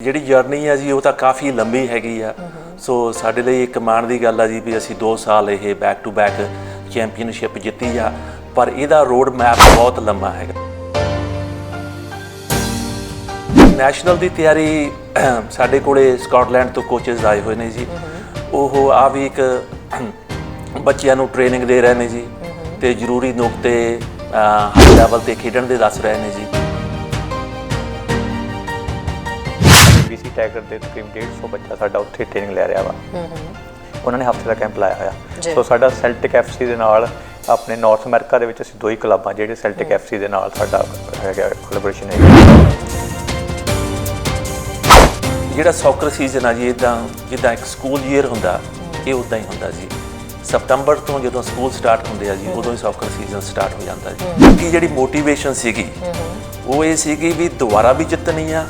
ਜਿਹੜੀ ਜਰਨੀ ਆ ਜੀ, ਉਹ ਤਾਂ ਕਾਫੀ ਲੰਬੀ ਹੈਗੀ ਆ। ਸੋ ਸਾਡੇ ਲਈ ਇੱਕ ਮਾਣ ਦੀ ਗੱਲ ਆ ਜੀ ਵੀ ਅਸੀਂ 2 ਸਾਲ ਇਹ ਬੈਕ ਟੂ ਬੈਕ ਚੈਂਪੀਅਨਸ਼ਿਪ ਜਿੱਤੀ ਆ, ਪਰ ਇਹਦਾ ਰੋਡ ਮੈਪ ਬਹੁਤ ਲੰਮਾ ਹੈਗਾ। ਨੈਸ਼ਨਲ ਦੀ ਤਿਆਰੀ ਸਾਡੇ ਕੋਲੇ ਸਕਾਟਲੈਂਡ ਤੋਂ ਕੋਚਸ ਆਏ ਹੋਏ ਨੇ ਜੀ। ਉਹ ਆ ਵੀ ਇੱਕ ਬੱਚਿਆਂ ਨੂੰ ਟ੍ਰੇਨਿੰਗ ਦੇ ਰਹੇ ਨੇ ਜੀ। ਤੇ ਜ਼ਰੂਰੀ ਨੁਕਤੇ ਹਾਈ ਲੈਵਲ ਤੇ ਖੇਡਣ ਦੇ ਦੱਸ ਰਹੇ ਨੇ ਜੀ। ਟੈਗਰ ਦੇ ਤਕਰੀਬਨ 150 ਬੱਚਾ ਸਾਡਾ ਉੱਥੇ ਟ੍ਰੇਨਿੰਗ ਲੈ ਰਿਹਾ ਵਾ। ਉਹਨਾਂ ਨੇ ਹਫ਼ਤੇ ਦਾ ਕੈਂਪ ਲਾਇਆ। ਹੋਇਆ। ਸੋ ਸਾਡਾ ਸੈਲਟਿਕ ਐਫਸੀ ਦੇ ਨਾਲ ਆਪਣੇ ਨਾਰਥ ਅਮਰੀਕਾ ਦੇ ਵਿੱਚ ਅਸੀਂ ਦੋ ਹੀ ਕਲੱਬਾਂ ਜਿਹੜੇ ਸੈਲਟਿਕ ਐਫਸੀ ਦੇ ਨਾਲ ਸਾਡਾ ਹੈਗਾ ਕੋਲੈਬੋਰੇਸ਼ਨ ਹੈ ਜਿਹੜਾ ਸੌਕਰ ਸੀਜ਼ਨ ਆ ਜੀ ਇਦਾਂ ਜਿੱਦਾਂ ਇੱਕ ਸਕੂਲ ਈਅਰ ਹੁੰਦਾ ਇਹ ਉਦਾਂ ਹੀ ਹੁੰਦਾ ਜੀ। ਸਤੰਬਰ ਤੋਂ ਜਦੋਂ ਸਕੂਲ ਸਟਾਰਟ ਹੁੰਦੇ ਆ ਜੀ ਉਦੋਂ ਹੀ ਸੌਕਰ ਸੀਜ਼ਨ ਸਟਾਰਟ ਹੋ ਜਾਂਦਾ ਜੀ। ਕਿ ਜਿਹੜੀ ਮੋਟੀਵੇਸ਼ਨ ਸੀਗੀ ਉਹ ਇਹ ਸੀਗੀ ਵੀ ਦੁਬਾਰਾ ਵੀ ਜਿੱਤਣੀ ਆ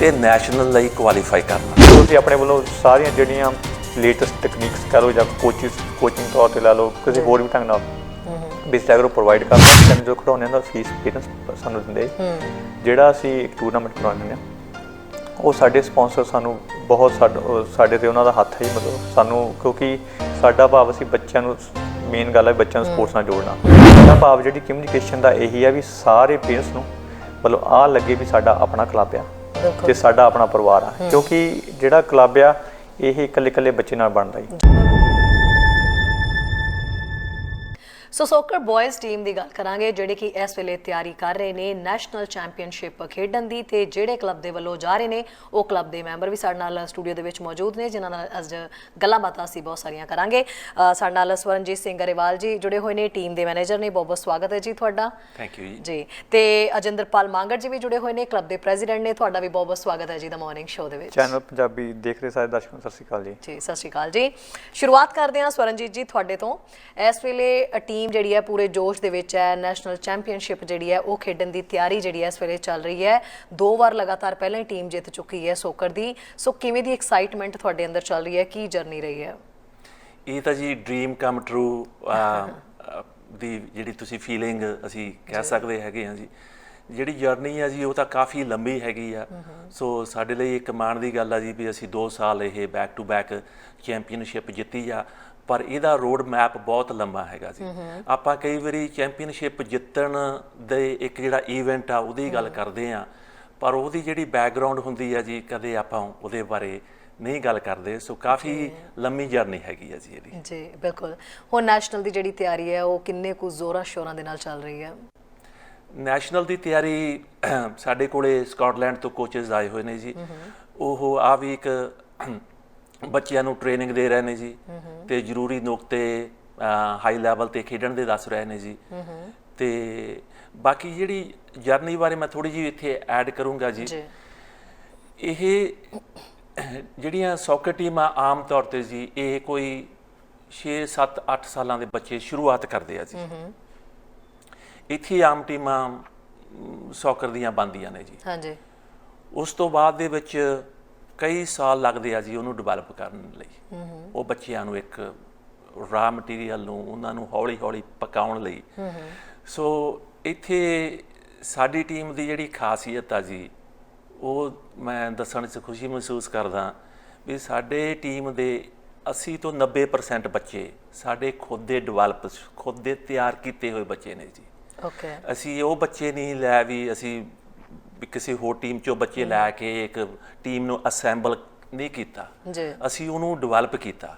ਤੇ ਨੈਸ਼ਨਲ ਲਈ ਕੁਆਲੀਫਾਈ ਕਰਨਾ। ਸੋ ਅਸੀਂ ਆਪਣੇ ਵੱਲੋਂ ਸਾਰੀਆਂ ਜਿਹੜੀਆਂ ਲੇਟੈਸਟ ਟੈਕਨੀਕਸ ਕਰੋ ਜਾਂ ਕੋਚਿਸ ਕੋਚਿੰਗ ਤੌਰ ਤੇ ਲਾ ਲਓ ਕਿਸੇ ਹੋਰ ਵੀ ਢੰਗ ਨਾਲ ਬੇਸ ਟੈਗਰ ਪ੍ਰੋਵਾਈਡ ਹਾਂ ਸਾਨੂੰ ਜੋ ਖਿਡੌਣਿਆਂ ਦਾ ਫੀਸ ਪੇਰੈਂਟਸ ਸਾਨੂੰ ਦਿੰਦੇ। ਜਿਹੜਾ ਅਸੀਂ ਇੱਕ ਟੂਰਨਾਮੈਂਟ ਕਰਵਾਉਂਦੇ ਹਾਂ ਉਹ ਸਾਡੇ ਸਪਾਂਸਰ ਸਾਨੂੰ ਬਹੁਤ ਸਾਡ- ਤੇ ਉਹਨਾਂ ਦਾ ਹੱਥ ਹੈ ਜੀ, ਮਤਲਬ ਸਾਨੂੰ ਕਿਉਂਕਿ ਸਾਡਾ ਭਾਵ ਅਸੀਂ ਬੱਚਿਆਂ ਨੂੰ ਮੇਨ ਗੱਲ ਹੈ ਬੱਚਿਆਂ ਨੂੰ ਸਪੋਰਟਸ ਨਾਲ ਜੋੜਨਾ। ਸਾਡਾ ਭਾਵ ਜਿਹੜੀ ਕਮਿਊਨੀਕੇਸ਼ਨ ਦਾ ਇਹੀ ਆ ਵੀ ਸਾਰੇ ਪੇਰੈਂਟਸ ਨੂੰ ਮਤਲਬ ਆ ਲੱਗੇ ਵੀ ਸਾਡਾ ਆਪਣਾ ਕਲੱਬ ਆ ਤੇ ਸਾਡਾ ਆਪਣਾ ਪਰਿਵਾਰ ਆ। ਕਿਉਂਕਿ ਜਿਹੜਾ ਕਲੱਬ ਆ ਇਹ ਇਕੱਲੇ ਇਕੱਲੇ ਬੱਚੇ ਨਾਲ ਬਣਦਾ ਜੀ। ਸੋ ਸੋਕਰ ਬॉयਜ਼ ਟੀਮ ਦੀ ਗੱਲ ਕਰਾਂਗੇ ਜਿਹੜੇ ਕਿ ਇਸ ਵੇਲੇ ਤਿਆਰੀ ਕਰ ਰਹੇ ਨੇ ਨੈਸ਼ਨਲ ਚੈਂਪੀਅਨਸ਼ਿਪ ਖੇਡਣ ਦੀ ਤੇ ਜਿਹੜੇ ਕਲੱਬ ਦੇ ਵੱਲੋਂ ਜਾ ਰਹੇ ਨੇ ਉਹ ਕਲੱਬ ਦੇ ਮੈਂਬਰ ਵੀ ਸਾਡੇ ਨਾਲ ਸਟੂਡੀਓ ਦੇ ਵਿੱਚ ਮੌਜੂਦ ਨੇ ਜਿਨ੍ਹਾਂ ਨਾਲ ਅੱਜ ਗੱਲਾਂ ਬਾਤਾਂ ਅਸੀਂ ਬਹੁਤ ਸਾਰੀਆਂ ਕਰਾਂਗੇ। ਸਾਡੇ ਨਾਲ ਸਵਰਨਜੀਤ ਸਿੰਘ ਗਰੇਵਾਲ ਜੀ ਜੁੜੇ ਹੋਏ ਨੇ ਟੀਮ ਦੇ ਮੈਨੇਜਰ ਨੇ ਬਹੁਤ ਬਹੁਤ ਸਵਾਗਤ ਹੈ ਜੀ ਤੁਹਾਡਾ। ਥੈਂਕ ਯੂ ਜੀ। ਜੀ ਤੇ ਅਜਿੰਦਰਪਾਲ ਮਾਂਗੜ ਜੀ ਵੀ ਜੁੜੇ ਹੋਏ ਨੇ ਕਲੱਬ ਦੇ ਪ੍ਰੈਜ਼ੀਡੈਂਟ ਨੇ ਤੁਹਾਡਾ ਵੀ ਬਹੁਤ ਬਹੁਤ ਸਵਾਗਤ ਹੈ ਜੀ ਦਾ ਮਾਰਨਿੰਗ ਸ਼ੋਅ ਦੇ ਵਿੱਚ। ਚੈਨਲ ਪੰਜਾਬੀ ਦੇਖ ਰਹੇ ਸਾਰੇ ਦਰਸ਼ਕਾਂ ਨੂੰ ਸਤਿ ਸ਼੍ਰੀ ਅਕਾਲ ਜੀ। ਜੀ ਸਤਿ ਸ਼੍ਰੀ ਅਕਾਲ ਜੀ। ਸ਼ੁਰੂਆਤ ਕਰਦੇ ਹਾਂ ਸਵਰਨਜੀਤ ਜੀ ਤੁਹਾਡੇ ਤੋਂ। ਇਸ ਵੇਲੇ ਟੀਮ ਜਿਹੜੀ ਹੈ ਪੂਰੇ ਜੋਸ਼ ਦੇ ਵਿੱਚ ਹੈ ਨੈਸ਼ਨਲ ਚੈਂਪੀਅਨਸ਼ਿਪ ਜਿਹੜੀ ਹੈ ਉਹ ਖੇਡਣ ਦੀ ਤਿਆਰੀ ਜਿਹੜੀ ਹੈ ਇਸ ਵੇਲੇ ਚੱਲ ਰਹੀ ਹੈ। ਦੋ ਵਾਰ ਲਗਾਤਾਰ ਪਹਿਲਾਂ ਹੀ ਟੀਮ ਜਿੱਤ ਚੁੱਕੀ ਹੈ ਸੋਕਰ ਦੀ। ਸੋ ਕਿਵੇਂ ਦੀ ਐਕਸਾਈਟਮੈਂਟ ਤੁਹਾਡੇ ਅੰਦਰ ਚੱਲ ਰਹੀ ਹੈ? ਕੀ ਜਰਨੀ ਰਹੀ ਹੈ? ਇਹ ਤਾਂ ਜੀ ਡ੍ਰੀਮ ਕਮ ਟਰੂ ਦੀ ਜਿਹੜੀ ਤੁਸੀਂ ਫੀਲਿੰਗ ਅਸੀਂ ਕਹਿ ਸਕਦੇ ਹੈਗੇ ਆ ਜੀ। ਜਿਹੜੀ ਜਰਨੀ ਆ ਜੀ ਉਹ ਤਾਂ ਕਾਫੀ ਲੰਬੀ ਹੈਗੀ ਆ। ਸੋ ਸਾਡੇ ਲਈ ਇੱਕ ਮਾਣ ਦੀ ਗੱਲ ਆ ਜੀ ਵੀ ਅਸੀਂ 2 ਸਾਲ ਇਹ ਬੈਕ ਟੂ ਬੈਕ ਚੈਂਪੀਅਨਸ਼ਿਪ ਜਿੱਤੀ ਆ। ਪਰ ਇਹਦਾ ਰੋਡ ਮੈਪ ਬਹੁਤ ਲੰਮਾ ਹੈਗਾ ਜੀ। ਆਪਾਂ ਕਈ ਵਾਰੀ ਚੈਂਪੀਅਨਸ਼ਿਪ ਜਿੱਤਣ ਦੇ ਇੱਕ ਜਿਹੜਾ ਇਵੈਂਟ ਆ ਉਹਦੀ ਗੱਲ ਕਰਦੇ ਆ। ਪਰ ਉਹਦੀ ਜਿਹੜੀ ਬੈਕਗ੍ਰਾਉਂਡ ਹੁੰਦੀ ਆ ਜੀ ਕਦੇ ਆਪਾਂ ਉਹਦੇ ਬਾਰੇ ਨਹੀਂ ਗੱਲ ਕਰਦੇ। ਸੋ ਕਾਫੀ ਲੰਮੀ ਜਰਨੀ ਹੈਗੀ ਆ ਜੀ ਇਹਦੀ। ਜੀ ਬਿਲਕੁਲ। ਹੁਣ ਨੈਸ਼ਨਲ ਦੀ ਜਿਹੜੀ ਤਿਆਰੀ ਹੈ ਉਹ ਕਿੰਨੇ ਕੁ ਜ਼ੋਰਾਂ ਸ਼ੋਰਾਂ ਦੇ ਨਾਲ ਚੱਲ ਰਹੀ ਹੈ? ਨੈਸ਼ਨਲ ਦੀ ਤਿਆਰੀ ਸਾਡੇ ਕੋਲੇ ਸਕਾਟਲੈਂਡ ਤੋਂ ਕੋਚਸ ਆਏ ਹੋਏ ਨੇ ਜੀ। ਉਹ ਆ ਵੀ ਇੱਕ ਬੱਚਿਆਂ ਨੂੰ ਟ੍ਰੇਨਿੰਗ ਦੇ ਰਹੇ ਨੇ ਜੀ। ਤੇ ਜ਼ਰੂਰੀ ਨੁਕਤੇ ਹਾਈ ਲੈਵਲ ਤੇ ਖੇਡਣ ਦੇ ਦੱਸ ਰਹੇ ਨੇ ਜੀ। ਤੇ ਬਾਕੀ ਜਿਹੜੀ ਜਰਨੀ ਬਾਰੇ ਮੈਂ ਥੋੜੀ ਜਿਹੀ ਇੱਥੇ ਐਡ ਕਰੂੰਗਾ ਜੀ। ਜੀ। ਇਹ ਜਿਹੜੀਆਂ ਸੌਕਰ ਟੀਮਾਂ ਆਮ ਤੌਰ ਤੇ ਜੀ ਇਹ ਕੋਈ 6 7 8 ਸਾਲਾਂ ਦੇ ਬੱਚੇ ਸ਼ੁਰੂਆਤ ਕਰਦੇ ਆ ਜੀ। ਇੱਥੇ ਆਮ ਟੀਮਾਂ ਸੌਕਰ ਦੀਆਂ ਬਣਦੀਆਂ ਨੇ ਜੀ। ਹਾਂਜੀ। ਉਸ ਤੋਂ ਬਾਅਦ ਦੇ ਵਿੱਚ ਕਈ ਸਾਲ ਲੱਗਦੇ ਆ ਜੀ ਉਹਨੂੰ ਡਿਵੈਲਪ ਕਰਨ ਲਈ। ਉਹ ਬੱਚਿਆਂ ਨੂੰ ਇੱਕ ਰਾ ਮਟੀਰੀਅਲ ਨੂੰ ਉਹਨਾਂ ਨੂੰ ਹੌਲੀ-ਹੌਲੀ ਪਕਾਉਣ ਲਈ। ਸੋ ਇੱਥੇ ਸਾਡੀ ਟੀਮ ਦੀ ਜਿਹੜੀ ਖਾਸੀਅਤ ਆ ਜੀ ਉਹ ਮੈਂ ਦੱਸਣ 'ਚ ਖੁਸ਼ੀ ਮਹਿਸੂਸ ਕਰਦਾ ਵੀ ਸਾਡੇ ਟੀਮ ਦੇ 80 ਤੋਂ 90% ਬੱਚੇ ਸਾਡੇ ਖੁਦ ਦੇ ਡਿਵੈਲਪ ਖੁਦ ਦੇ ਤਿਆਰ ਕੀਤੇ ਹੋਏ ਬੱਚੇ ਨੇ ਜੀ। ਓਕੇ ਅਸੀਂ ਉਹ ਬੱਚੇ ਨਹੀਂ ਲੈ ਵੀ ਅਸੀਂ ਵੀ ਕਿਸੇ ਹੋਰ ਟੀਮ ਚੋਂ ਬੱਚੇ ਲੈ ਕੇ ਇੱਕ ਟੀਮ ਨੂੰ ਅਸੈਂਬਲ ਨਹੀਂ ਕੀਤਾ। ਜੀ। ਅਸੀਂ ਉਹਨੂੰ ਡਿਵੈਲਪ ਕੀਤਾ।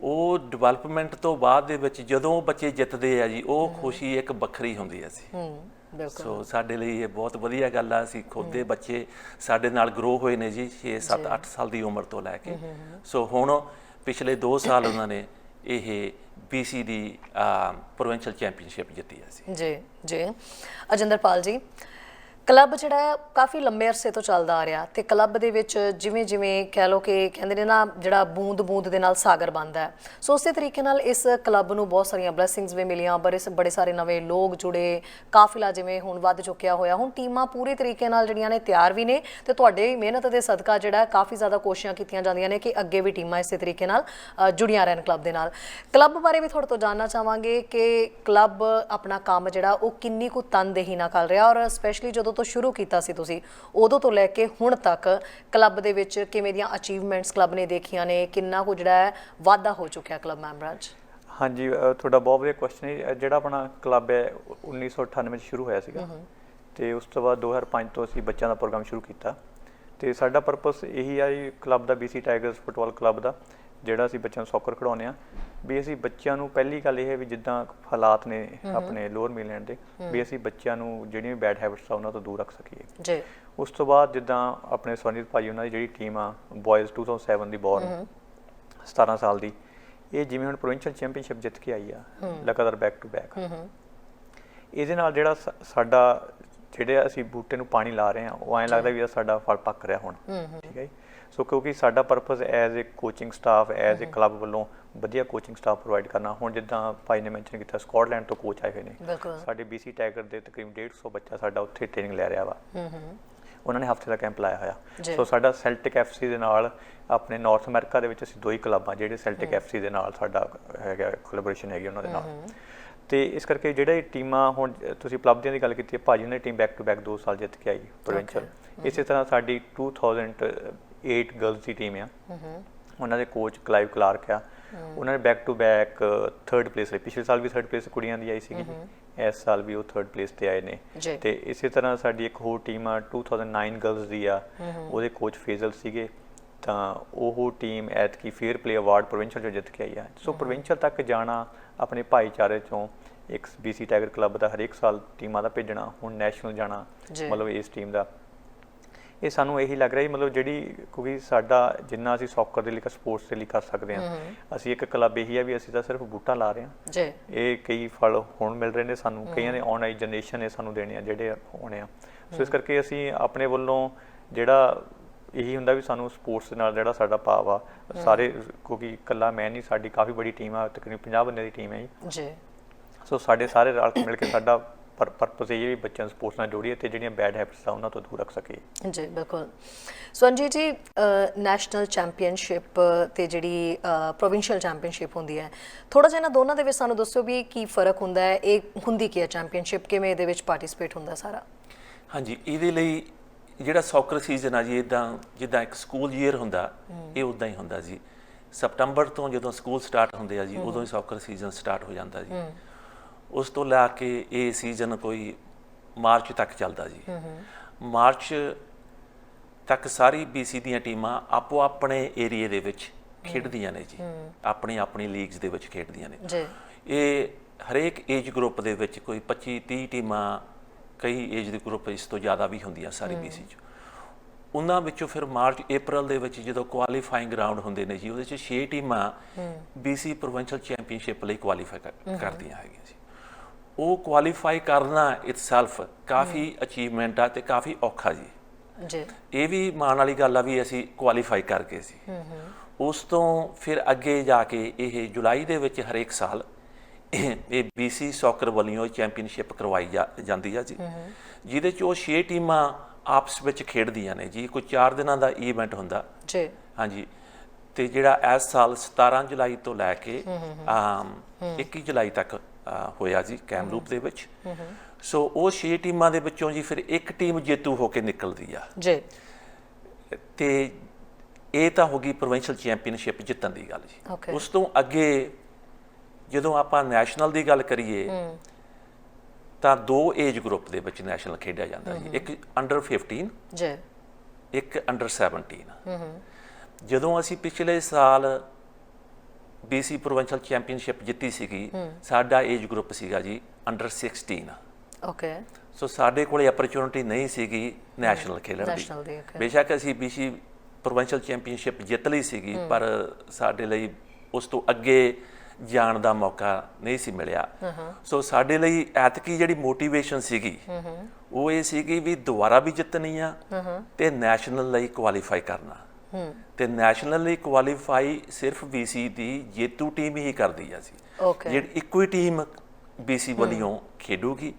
ਉਹ ਡਿਵੈਲਪਮੈਂਟ ਤੋਂ ਬਾਅਦ ਦੇ ਵਿੱਚ ਜਦੋਂ ਬੱਚੇ ਜਿੱਤਦੇ ਆ ਜੀ ਉਹ ਖੁਸ਼ੀ ਇੱਕ ਵੱਖਰੀ ਹੁੰਦੀ ਹੈ ਸੀ ਹੂੰ ਬਿਲਕੁਲ। ਸੋ ਸਾਡੇ ਲਈ ਇਹ ਬਹੁਤ ਵਧੀਆ ਗੱਲ ਆ ਅਸੀਂ ਖੁਦ ਦੇ ਬੱਚੇ ਸਾਡੇ ਨਾਲ ਗਰੋ ਹੋਏ ਨੇ ਜੀ 6 7 8 ਸਾਲ ਦੀ ਉਮਰ ਤੋਂ ਲੈ ਕੇ। ਸੋ ਹੁਣ ਪਿਛਲੇ 2 ਸਾਲ ਉਹਨਾਂ ਨੇ ਇਹ BC ਦੀ ਪ੍ਰੋਵਿੰਸ਼ੀਅਲ ਚੈਂਪੀਅਨਸ਼ਿਪ ਜਿੱਤੀ ਹੈ ਸੀ ਜੀ ਜੀ। ਅਜਿੰਦਰਪਾਲ ਜੀ ਕਲੱਬ ਜਿਹੜਾ ਹੈ, ਕਾਫੀ ਲੰਬੇ ਅਰਸੇ ਤੋਂ ਚੱਲਦਾ ਆ ਰਿਹਾ ਤੇ ਕਲੱਬ ਦੇ ਵਿੱਚ ਜਿਵੇਂ ਜਿਵੇਂ ਕਹਿ ਲਓ ਕਿ ਕਹਿੰਦੇ ਨੇ ਨਾ, ਜਿਹੜਾ ਬੂੰਦ ਬੂੰਦ ਦੇ ਨਾਲ ਸਾਗਰ ਬਣਦਾ ਹੈ। ਸੋ ਉਸੇ ਤਰੀਕੇ ਨਾਲ ਇਸ ਕਲੱਬ ਨੂੰ ਬਹੁਤ ਸਾਰੀਆਂ ਬਲੇਸਿੰਗਸ ਵੀ ਮਿਲੀਆਂ ਬੜੇ ਬੜੇ ਸਾਰੇ ਨਵੇਂ ਲੋਕ ਜੁੜੇ, ਕਾਫਿਲਾ ਜਿਵੇਂ ਹੁਣ ਵੱਧ ਚੁੱਕਿਆ ਹੋਇਆ, ਹੁਣ ਟੀਮਾਂ ਪੂਰੇ ਤਰੀਕੇ ਨਾਲ ਜਿਹੜੀਆਂ ਨੇ ਤਿਆਰ ਵੀ ਨੇ ਤੇ ਤੁਹਾਡੇ ਮਿਹਨਤ ਦੇ ਸਦਕਾ ਜਿਹੜਾ ਕਾਫੀ ਜ਼ਿਆਦਾ ਕੋਸ਼ਿਸ਼ਾਂ ਕੀਤੀਆਂ ਜਾਂਦੀਆਂ ਨੇ ਕਿ ਅੱਗੇ ਵੀ ਟੀਮਾਂ ਇਸੇ ਤਰੀਕੇ ਨਾਲ ਜੁੜੀਆਂ ਰਹਿਣ ਕਲੱਬ ਦੇ ਨਾਲ। ਕਲੱਬ ਬਾਰੇ ਵੀ ਤੁਹਾਡੇ ਤੋਂ ਜਾਨਣਾ ਚਾਹਾਂਗੇ ਕਿ ਕਲੱਬ ਆਪਣਾ ਕੰਮ ਜਿਹੜਾ, ਉਹ ਕਿੰਨੀ ਕੁ ਤਨਦੇਹੀ ਨਾਲ ਕਰ ਰਿਹਾ ਔਰ ਸਪੈਸ਼ਲੀ ਜਦੋਂ ਤੋਂ ਸ਼ੁਰੂ ਕੀਤਾ ਸੀ ਤੁਸੀਂ ਉਦੋਂ ਤੋਂ ਲੈ ਕੇ ਹੁਣ ਤੱਕ ਕਲੱਬ ਦੇ ਵਿੱਚ ਕਿਵੇਂ ਦੀਆਂ ਅਚੀਵਮੈਂਟਸ ਕਲੱਬ ਨੇ ਦੇਖੀਆਂ ਨੇ ਕਿੰਨਾ ਕੁ ਜਿਹੜਾ ਹੈ ਵਾਧਾ ਹੋ ਚੁੱਕਿਆ ਕਲੱਬ ਮੈਂਬਰਾਂ 'ਚ? ਹਾਂਜੀ ਤੁਹਾਡਾ ਬਹੁਤ ਵਧੀਆ ਕੁਐਸਚਨ ਹੈ ਜਿਹੜਾ ਆਪਣਾ ਕਲੱਬ ਹੈ ਉਹ 1998 ਵਿੱਚ ਸ਼ੁਰੂ ਹੋਇਆ ਸੀਗਾ। ਤੇ ਉਸ ਤੋਂ ਬਾਅਦ 2005 ਤੋਂ ਅਸੀਂ ਬੱਚਿਆਂ ਦਾ ਪ੍ਰੋਗਰਾਮ ਸ਼ੁਰੂ ਕੀਤਾ। ਤੇ ਸਾਡਾ ਪਰਪਸ ਇਹੀ ਆ ਕਲੱਬ ਦਾ BC ਟਾਈਗਰਸ ਫੁੱਟਬਾਲ ਕਲੱਬ ਦਾ ਜਿਹੜਾ ਅਸੀਂ ਬੱਚਿਆਂ ਨੂੰ ਸੌਕਰ ਖਿਡਾਉਂਦੇ ਆ ਵੀ ਅਸੀਂ ਬੱਚਿਆਂ ਨੂੰ ਪਹਿਲੀ ਗੱਲ ਇਹ ਹੈ ਵੀ ਜਿੱਦਾਂ ਹਾਲਾਤ ਨੇ ਆਪਣੇ ਲੋਅਰ ਮਿਲੈਂਡ ਦੇ ਵੀ ਅਸੀਂ ਬੱਚਿਆਂ ਨੂੰ ਜਿਹੜੀਆਂ ਬੈਡ ਹੈਬਿਟਸ ਆ ਉਹਨਾਂ ਤੋਂ ਦੂਰ ਰੱਖ ਸਕੀਏ। ਜੀ। ਉਸ ਤੋਂ ਬਾਅਦ ਜਿੱਦਾਂ ਆਪਣੇ ਸਵਰਨਜੀਤ ਭਾਈ ਉਹਨਾਂ ਦੀ ਜਿਹੜੀ ਟੀਮ ਆ ਬॉयਜ਼ 2007 ਦੀ ਬੋਰਨ 17 ਸਾਲ ਦੀ ਇਹ ਜਿਵੇਂ ਹੁਣ ਪ੍ਰੋਵਿੰਸ਼ੀਅਲ ਚੈਂਪੀਅਨਸ਼ਿਪ ਜਿੱਤ ਕੇ ਆਈ ਆ ਲਗਾਤਾਰ ਬੈਕ ਟੂ ਬੈਕ ਇਹਦੇ ਨਾਲ ਜਿਹੜਾ ਸਾਡਾ ਜਿਹੜੇ ਅਸੀਂ ਬੂਟੇ ਨੂੰ ਪਾਣੀ ਲਾ ਰਹੇ ਆ ਉਹ ਐਂ ਲੱਗਦਾ ਵੀ ਇਹ ਸਾਡਾ ਫਲ ਪੱਕ ਰਿਹਾ ਹੁਣ। ਠੀਕ ਹੈ ਜੀ? ਸੋ ਕਿਉਂਕਿ ਸਾਡਾ purpose as a coaching staff as a club ਵੱਲੋਂ ਵਧੀਆ ਕੋਚਿੰਗ ਸਟਾਫ ਪ੍ਰੋਵਾਈਡ ਕਰਨਾ। ਹੁਣ ਜਿੱਦਾਂ ਭਾਈ ਨੇ ਮੈਂਸ਼ਨ ਕੀਤਾ ਸਕਾਟਲੈਂਡ ਤੋਂ ਕੋਚ ਆਏ ਹੋਏ ਨੇ। ਸਾਡੇ BC ਟੈਗਰ ਦੇ ਤਕਰੀਬਨ 150 ਬੱਚਾ ਸਾਡਾ ਉੱਥੇ ਟ੍ਰੇਨਿੰਗ ਲੈ ਰਿਹਾ ਵਾ। ਉਹਨਾਂ ਨੇ ਹਫ਼ਤੇ ਦਾ ਕੈਂਪ ਲਾਇਆ ਹੋਇਆ। ਸੋ ਸਾਡਾ ਸੈਲਟਿਕ FC ਦੇ ਨਾਲ ਆਪਣੇ ਨਾਰਥ ਅਮਰੀਕਾ ਦੇ ਵਿੱਚ ਅਸੀਂ ਦੋ ਹੀ ਕਲੱਬਾਂ ਜਿਹੜੇ ਸੈਲਟਿਕ FC ਦੇ ਨਾਲ ਸਾਡਾ ਹੈਗਾ ਕੋਲੈਬੋਰੇਸ਼ਨ ਹੈਗੀ ਉਹਨਾਂ ਦੇ ਨਾਲ। ਤੇ ਇਸ ਕਰਕੇ ਜਿਹੜੇ ਟੀਮਾਂ ਹੁਣ ਤੁਸੀਂ ਪਲੱਬਦੀਆਂ ਦੀ ਗੱਲ ਕੀਤੀ ਹੈ ਭਾਜੀ ਨੇ ਟੀਮ ਬੈਕ ਟੂ ਬੈਕ 2 ਸਾਲ ਜਿੱਤ ਕੇ ਆਈ ਪ੍ਰੋਵਿੰਸ਼ੀਅਲ ਇਸੇ ਤਰ੍ਹਾਂ ਸਾਡੀ 2008 ਗਰਲਸ ਦੀ ਟੀਮ ਆ। ਉਹਨਾਂ ਦੇ ਕੋਚ ਕਲਾਈਵ ਕਲਾਰਕ ਆ। ਉਹਨਾਂ ਨੇ back to back third place ਲਈ। ਪਿਛਲੇ ਸਾਲ ਵੀ ਥਰਡ ਪਲੇਸ ਕੁੜੀਆਂ ਦੀ ਆਈ ਸੀਗੀ। ਇਸ ਸਾਲ ਵੀ ਉਹ ਥਰਡ ਪਲੇਸ ਤੇ ਆਏ ਨੇ। ਤੇ ਇਸੇ ਤਰ੍ਹਾਂ ਸਾਡੀ ਇੱਕ ਹੋਰ ਟੀਮ ਆ 2009 ਗਰਲਸ ਦੀ ਆ। ਉਹਦੇ ਕੋਚ ਫੇਜ਼ਲ ਸੀਗੇ। ਤਾਂ ਉਹ ਟੀਮ ਐਤਕੀ ਫੇਅਰ ਪਲੇ ਅਵਾਰਡ ਪ੍ਰੋਵਿੰਸ਼ੀਅਲ ਚੋਂ ਜਿੱਤ ਕੇ ਆਈ ਆ ਸੋ ਪ੍ਰੋਵਿੰਸ਼ੀਅਲ ਤੱਕ ਜਾਣਾ ਆਪਣੇ ਭਾਈਚਾਰੇ ਚੋਂ ਇੱਕ BC ਟਾਈਗਰ ਕਲੱਬ ਦਾ ਹਰੇਕ ਸਾਲ ਟੀਮਾਂ ਦਾ ਭੇਜਣਾ ਹੁਣ ਨੈਸ਼ਨਲ ਜਾਣਾ। ਮਤਲਬ ਇਸ ਟੀਮ ਦਾ। ਇਹ ਸਾਨੂੰ ਇਹੀ ਲੱਗ ਰਿਹਾ ਮਤਲਬ ਜਿਹੜੀ ਕਿਉਂਕਿ ਸਾਡਾ ਜਿੰਨਾ ਅਸੀਂ ਸੌਕਰ ਦੇ ਲਈ ਸਪੋਰਟਸ ਦੇ ਲਈ ਕਰ ਸਕਦੇ ਹਾਂ ਅਸੀਂ ਇੱਕ ਕਲੱਬ ਇਹੀ ਆ ਵੀ ਅਸੀਂ ਤਾਂ ਸਿਰਫ ਬੂਟਾ ਲਾ ਰਹੇ ਹਾਂ। ਜੀ। ਇਹ ਕਈ ਫਲ ਹੁਣ ਮਿਲ ਰਹੇ ਨੇ ਸਾਨੂੰ ਕਈਆਂ ਦੇ ਆਉਣ ਵਾਲੀ ਜਨਰੇਸ਼ਨ ਨੇ ਸਾਨੂੰ ਦੇਣੇ ਆ ਜਿਹੜੇ ਹੋਣੇ ਆ। ਸੋ ਇਸ ਕਰਕੇ ਅਸੀਂ ਆਪਣੇ ਵੱਲੋਂ ਜਿਹੜਾ ਇਹੀ ਹੁੰਦਾ ਵੀ ਸਾਨੂੰ ਸਪੋਰਟਸ ਦੇ ਨਾਲ ਜਿਹੜਾ ਸਾਡਾ ਭਾਵ ਆ ਸਾਰੇ ਕਿਉਂਕਿ ਇਕੱਲਾ ਮੈਂ ਨਹੀਂ ਸਾਡੀ ਕਾਫੀ ਬੜੀ ਟੀਮ ਆ ਤਕਰੀਬਨ 50 ਬੰਦੇ ਦੀ ਟੀਮ ਹੈ ਜੀ। ਜੀ। ਸੋ ਸਾਡੇ ਸਾਰੇ ਰਲ ਕੇ ਮਿਲ ਕੇ ਸਾਡਾ ਪਰਪਸ ਇਹ ਹੈ ਵੀ ਬੱਚਿਆਂ ਨੂੰ ਸਪੋਰਟਸ ਨਾਲ ਜੋੜੀਏ ਤੇ ਜਿਹੜੀਆਂ ਬੈਡ ਹੈਬਿਟਸ ਆ ਉਹਨਾਂ ਤੋਂ ਦੂਰ ਰੱਖ ਸਕੀਏ। ਜੀ ਬਿਲਕੁਲ। ਸਵੰਜੀ ਜੀ ਨੈਸ਼ਨਲ ਚੈਂਪੀਅਨਸ਼ਿਪ ਤੇ ਜਿਹੜੀ ਪ੍ਰੋਵਿੰਸ਼ੀਅਲ ਚੈਂਪੀਅਨਸ਼ਿਪ ਹੁੰਦੀ ਹੈ ਥੋੜਾ ਜਿਹਾ ਇਹਨਾਂ ਦੋਨਾਂ ਦੇ ਵਿੱਚ ਸਾਨੂੰ ਦੱਸਿਓ ਵੀ ਕੀ ਫ਼ਰਕ ਹੁੰਦਾ ਹੈ ਇਹ ਹੁੰਦੀ ਕੀ ਹੈ ਚੈਂਪੀਅਨਸ਼ਿਪ ਕਿਵੇਂ ਇਹਦੇ ਵਿੱਚ ਪਾਰਟਿਸਿਪੇਟ ਹੁੰਦਾ ਸਾਰਾ? ਹਾਂਜੀ ਇਹਦੇ ਲਈ ਜਿਹੜਾ ਸੌਕਰ ਸੀਜ਼ਨ ਆ ਜੀ ਇਦਾਂ ਜਿੱਦਾਂ ਇੱਕ ਸਕੂਲ ਈਅਰ ਹੁੰਦਾ ਇਹ ਉਦਾਂ ਹੀ ਹੁੰਦਾ ਜੀ। ਸਪਟੰਬਰ ਤੋਂ ਜਦੋਂ ਸਕੂਲ ਸਟਾਰਟ ਹੁੰਦੇ ਆ ਜੀ ਉਦੋਂ ਹੀ ਸੌਕਰ ਸੀਜ਼ਨ ਸਟਾਰਟ ਹੋ ਜਾਂਦਾ ਜੀ। ਉਸ ਤੋਂ ਲੈ ਕੇ ਇਹ ਸੀਜ਼ਨ ਕੋਈ ਮਾਰਚ ਤੱਕ ਚੱਲਦਾ ਜੀ। ਮਾਰਚ ਤੱਕ ਸਾਰੀ BC ਦੀਆਂ ਟੀਮਾਂ ਆਪੋ ਆਪਣੇ ਏਰੀਏ ਦੇ ਵਿੱਚ ਖੇਡਦੀਆਂ ਨੇ ਜੀ। ਆਪਣੀ ਆਪਣੀ ਲੀਗਸ ਦੇ ਵਿੱਚ ਖੇਡਦੀਆਂ ਨੇ। ਜੀ। ਇਹ ਹਰੇਕ ਏਜ ਗਰੁੱਪ ਦੇ ਵਿੱਚ ਕੋਈ 25 30 ਟੀਮਾਂ ਕਈ ਏਜ ਦੇ ਗਰੁੱਪ ਇਸ ਤੋਂ ਜ਼ਿਆਦਾ ਵੀ ਹੁੰਦੀਆਂ ਸਾਰੀ BC 'ਚ। ਉਹਨਾਂ ਵਿੱਚੋਂ ਫਿਰ ਮਾਰਚ ਅਪ੍ਰੈਲ ਦੇ ਵਿੱਚ ਜਦੋਂ ਕੁਆਲੀਫਾਈਂਗ ਰਾਉਂਡ ਹੁੰਦੇ ਨੇ ਜੀ ਉਹਦੇ 'ਚ 6 ਟੀਮਾਂ BC ਪ੍ਰੋਵਿੰਸ਼ੀਅਲ ਚੈਂਪੀਅਨਸ਼ਿਪ ਲਈ ਕੁਆਲੀਫਾਈ ਕਰਦੀਆਂ ਹੈਗੀਆਂ ਜੀ। ਉਹ ਕੁਆਲੀਫਾਈ ਕਰਨਾ ਇਟਸੈਲਫ ਕਾਫੀ ਅਚੀਵਮੈਂਟ ਆ ਤੇ ਕਾਫੀ ਔਖਾ ਜੀ। ਜੀ। ਇਹ ਵੀ ਮਾਣ ਵਾਲੀ ਗੱਲ ਆ ਵੀ ਅਸੀਂ ਕੁਆਲੀਫਾਈ ਕਰ ਗਏ ਸੀ ਉਸ ਤੋਂ ਫਿਰ ਅੱਗੇ ਜਾ ਕੇ ਇਹ ਜੁਲਾਈ ਦੇ ਵਿੱਚ ਹਰੇਕ ਸਾਲ ਇਹ BC ਸੌਕਰ ਵੱਲੋਂ ਚੈਂਪੀਅਨਸ਼ਿਪ ਕਰਵਾਈ ਜਾਂਦੀ ਆ ਜੀ। ਜਿਹਦੇ ਚ ਉਹ 6 ਟੀਮਾਂ ਆਪਸ ਵਿੱਚ ਖੇਡਦੀਆਂ ਨੇ ਜੀ। ਕੋਈ 4 ਦਿਨਾਂ ਦਾ ਇਵੈਂਟ ਹੁੰਦਾ। ਜੀ। ਹਾਂਜੀ। ਤੇ ਜਿਹੜਾ ਇਸ ਸਾਲ 17 ਜੁਲਾਈ ਤੋਂ ਲੈ ਕੇ ਆਮ 21 ਜੁਲਾਈ ਤੱਕ ਹੋਇਆ ਜੀ ਕੈਮਰੂਪ ਦੇ ਵਿੱਚ। ਸੋ ਉਹ 6 ਟੀਮਾਂ ਦੇ ਵਿੱਚੋਂ ਜੀ ਫਿਰ ਇੱਕ ਟੀਮ ਜੇਤੂ ਹੋ ਕੇ ਨਿਕਲਦੀ ਆ। ਜੀ। ਤੇ ਇਹ ਤਾਂ ਹੋ ਗਈ ਪ੍ਰੋਵਿੰਸ਼ੀਅਲ ਚੈਂਪੀਅਨਸ਼ਿਪ ਜਿੱਤਣ ਦੀ ਗੱਲ ਜੀ. ਉਸ ਤੋਂ ਅੱਗੇ ਜਦੋਂ ਆਪਾਂ ਨੈਸ਼ਨਲ ਦੀ ਗੱਲ ਕਰੀਏ ਤਾਂ ਦੋ ਏਜ ਗਰੁੱਪ ਦੇ ਵਿੱਚ ਨੈਸ਼ਨਲ ਖੇਡਿਆ ਜਾਂਦਾ ਜੀ। ਇੱਕ ਅੰਡਰ 15 ਜੀ। ਇੱਕ ਅੰਡਰ 17 ਜਦੋਂ ਅਸੀਂ ਪਿਛਲੇ ਸਾਲ BC ਪ੍ਰੋਵਿੰਸ਼ੀਅਲ ਚੈਂਪੀਅਨਸ਼ਿਪ ਜਿੱਤੀ ਸੀਗੀ ਸਾਡਾ ਏਜ ਗਰੁੱਪ ਸੀਗਾ ਜੀ ਅੰਡਰ 16 ਓਕੇ ਸੋ ਸਾਡੇ ਕੋਲੇ ਅਪਰਚੂਨਿਟੀ ਨਹੀਂ ਸੀਗੀ ਨੈਸ਼ਨਲ ਖੇਡਣ ਦੀ. ਬੇਸ਼ੱਕ ਅਸੀਂ BC ਪ੍ਰੋਵਿੰਸ਼ੀਅਲ ਚੈਂਪੀਅਨਸ਼ਿਪ ਜਿੱਤ ਲਈ ਸੀਗੀ ਪਰ ਸਾਡੇ ਲਈ ਉਸ ਤੋਂ ਅੱਗੇ ਜਾਣ ਦਾ ਮੌਕਾ ਨਹੀਂ ਸੀ ਮਿਲਿਆ। ਸੋ ਸਾਡੇ ਲਈ ਐਤਕੀ ਜਿਹੜੀ ਮੋਟੀਵੇਸ਼ਨ ਸੀਗੀ ਉਹ ਇਹ ਸੀਗੀ ਵੀ ਦੁਬਾਰਾ ਵੀ ਜਿੱਤਣੀ ਆ ਤੇ ਨੈਸ਼ਨਲ ਲਈ ਕੁਆਲੀਫਾਈ ਕਰਨਾ। ਤੇ ਨੈਸ਼ਨਲ ਲਈ ਕੁਆਲੀਫਾਈ ਸਿਰਫ BC ਦੀ ਜੇਤੂ ਟੀਮ ਹੀ ਕਰਦੀ ਆ ਸੀ. ਜਿਹੜੀ ਇੱਕੋ ਹੀ ਟੀਮ BC ਵੱਲੋਂ ਖੇਡੂਗੀ।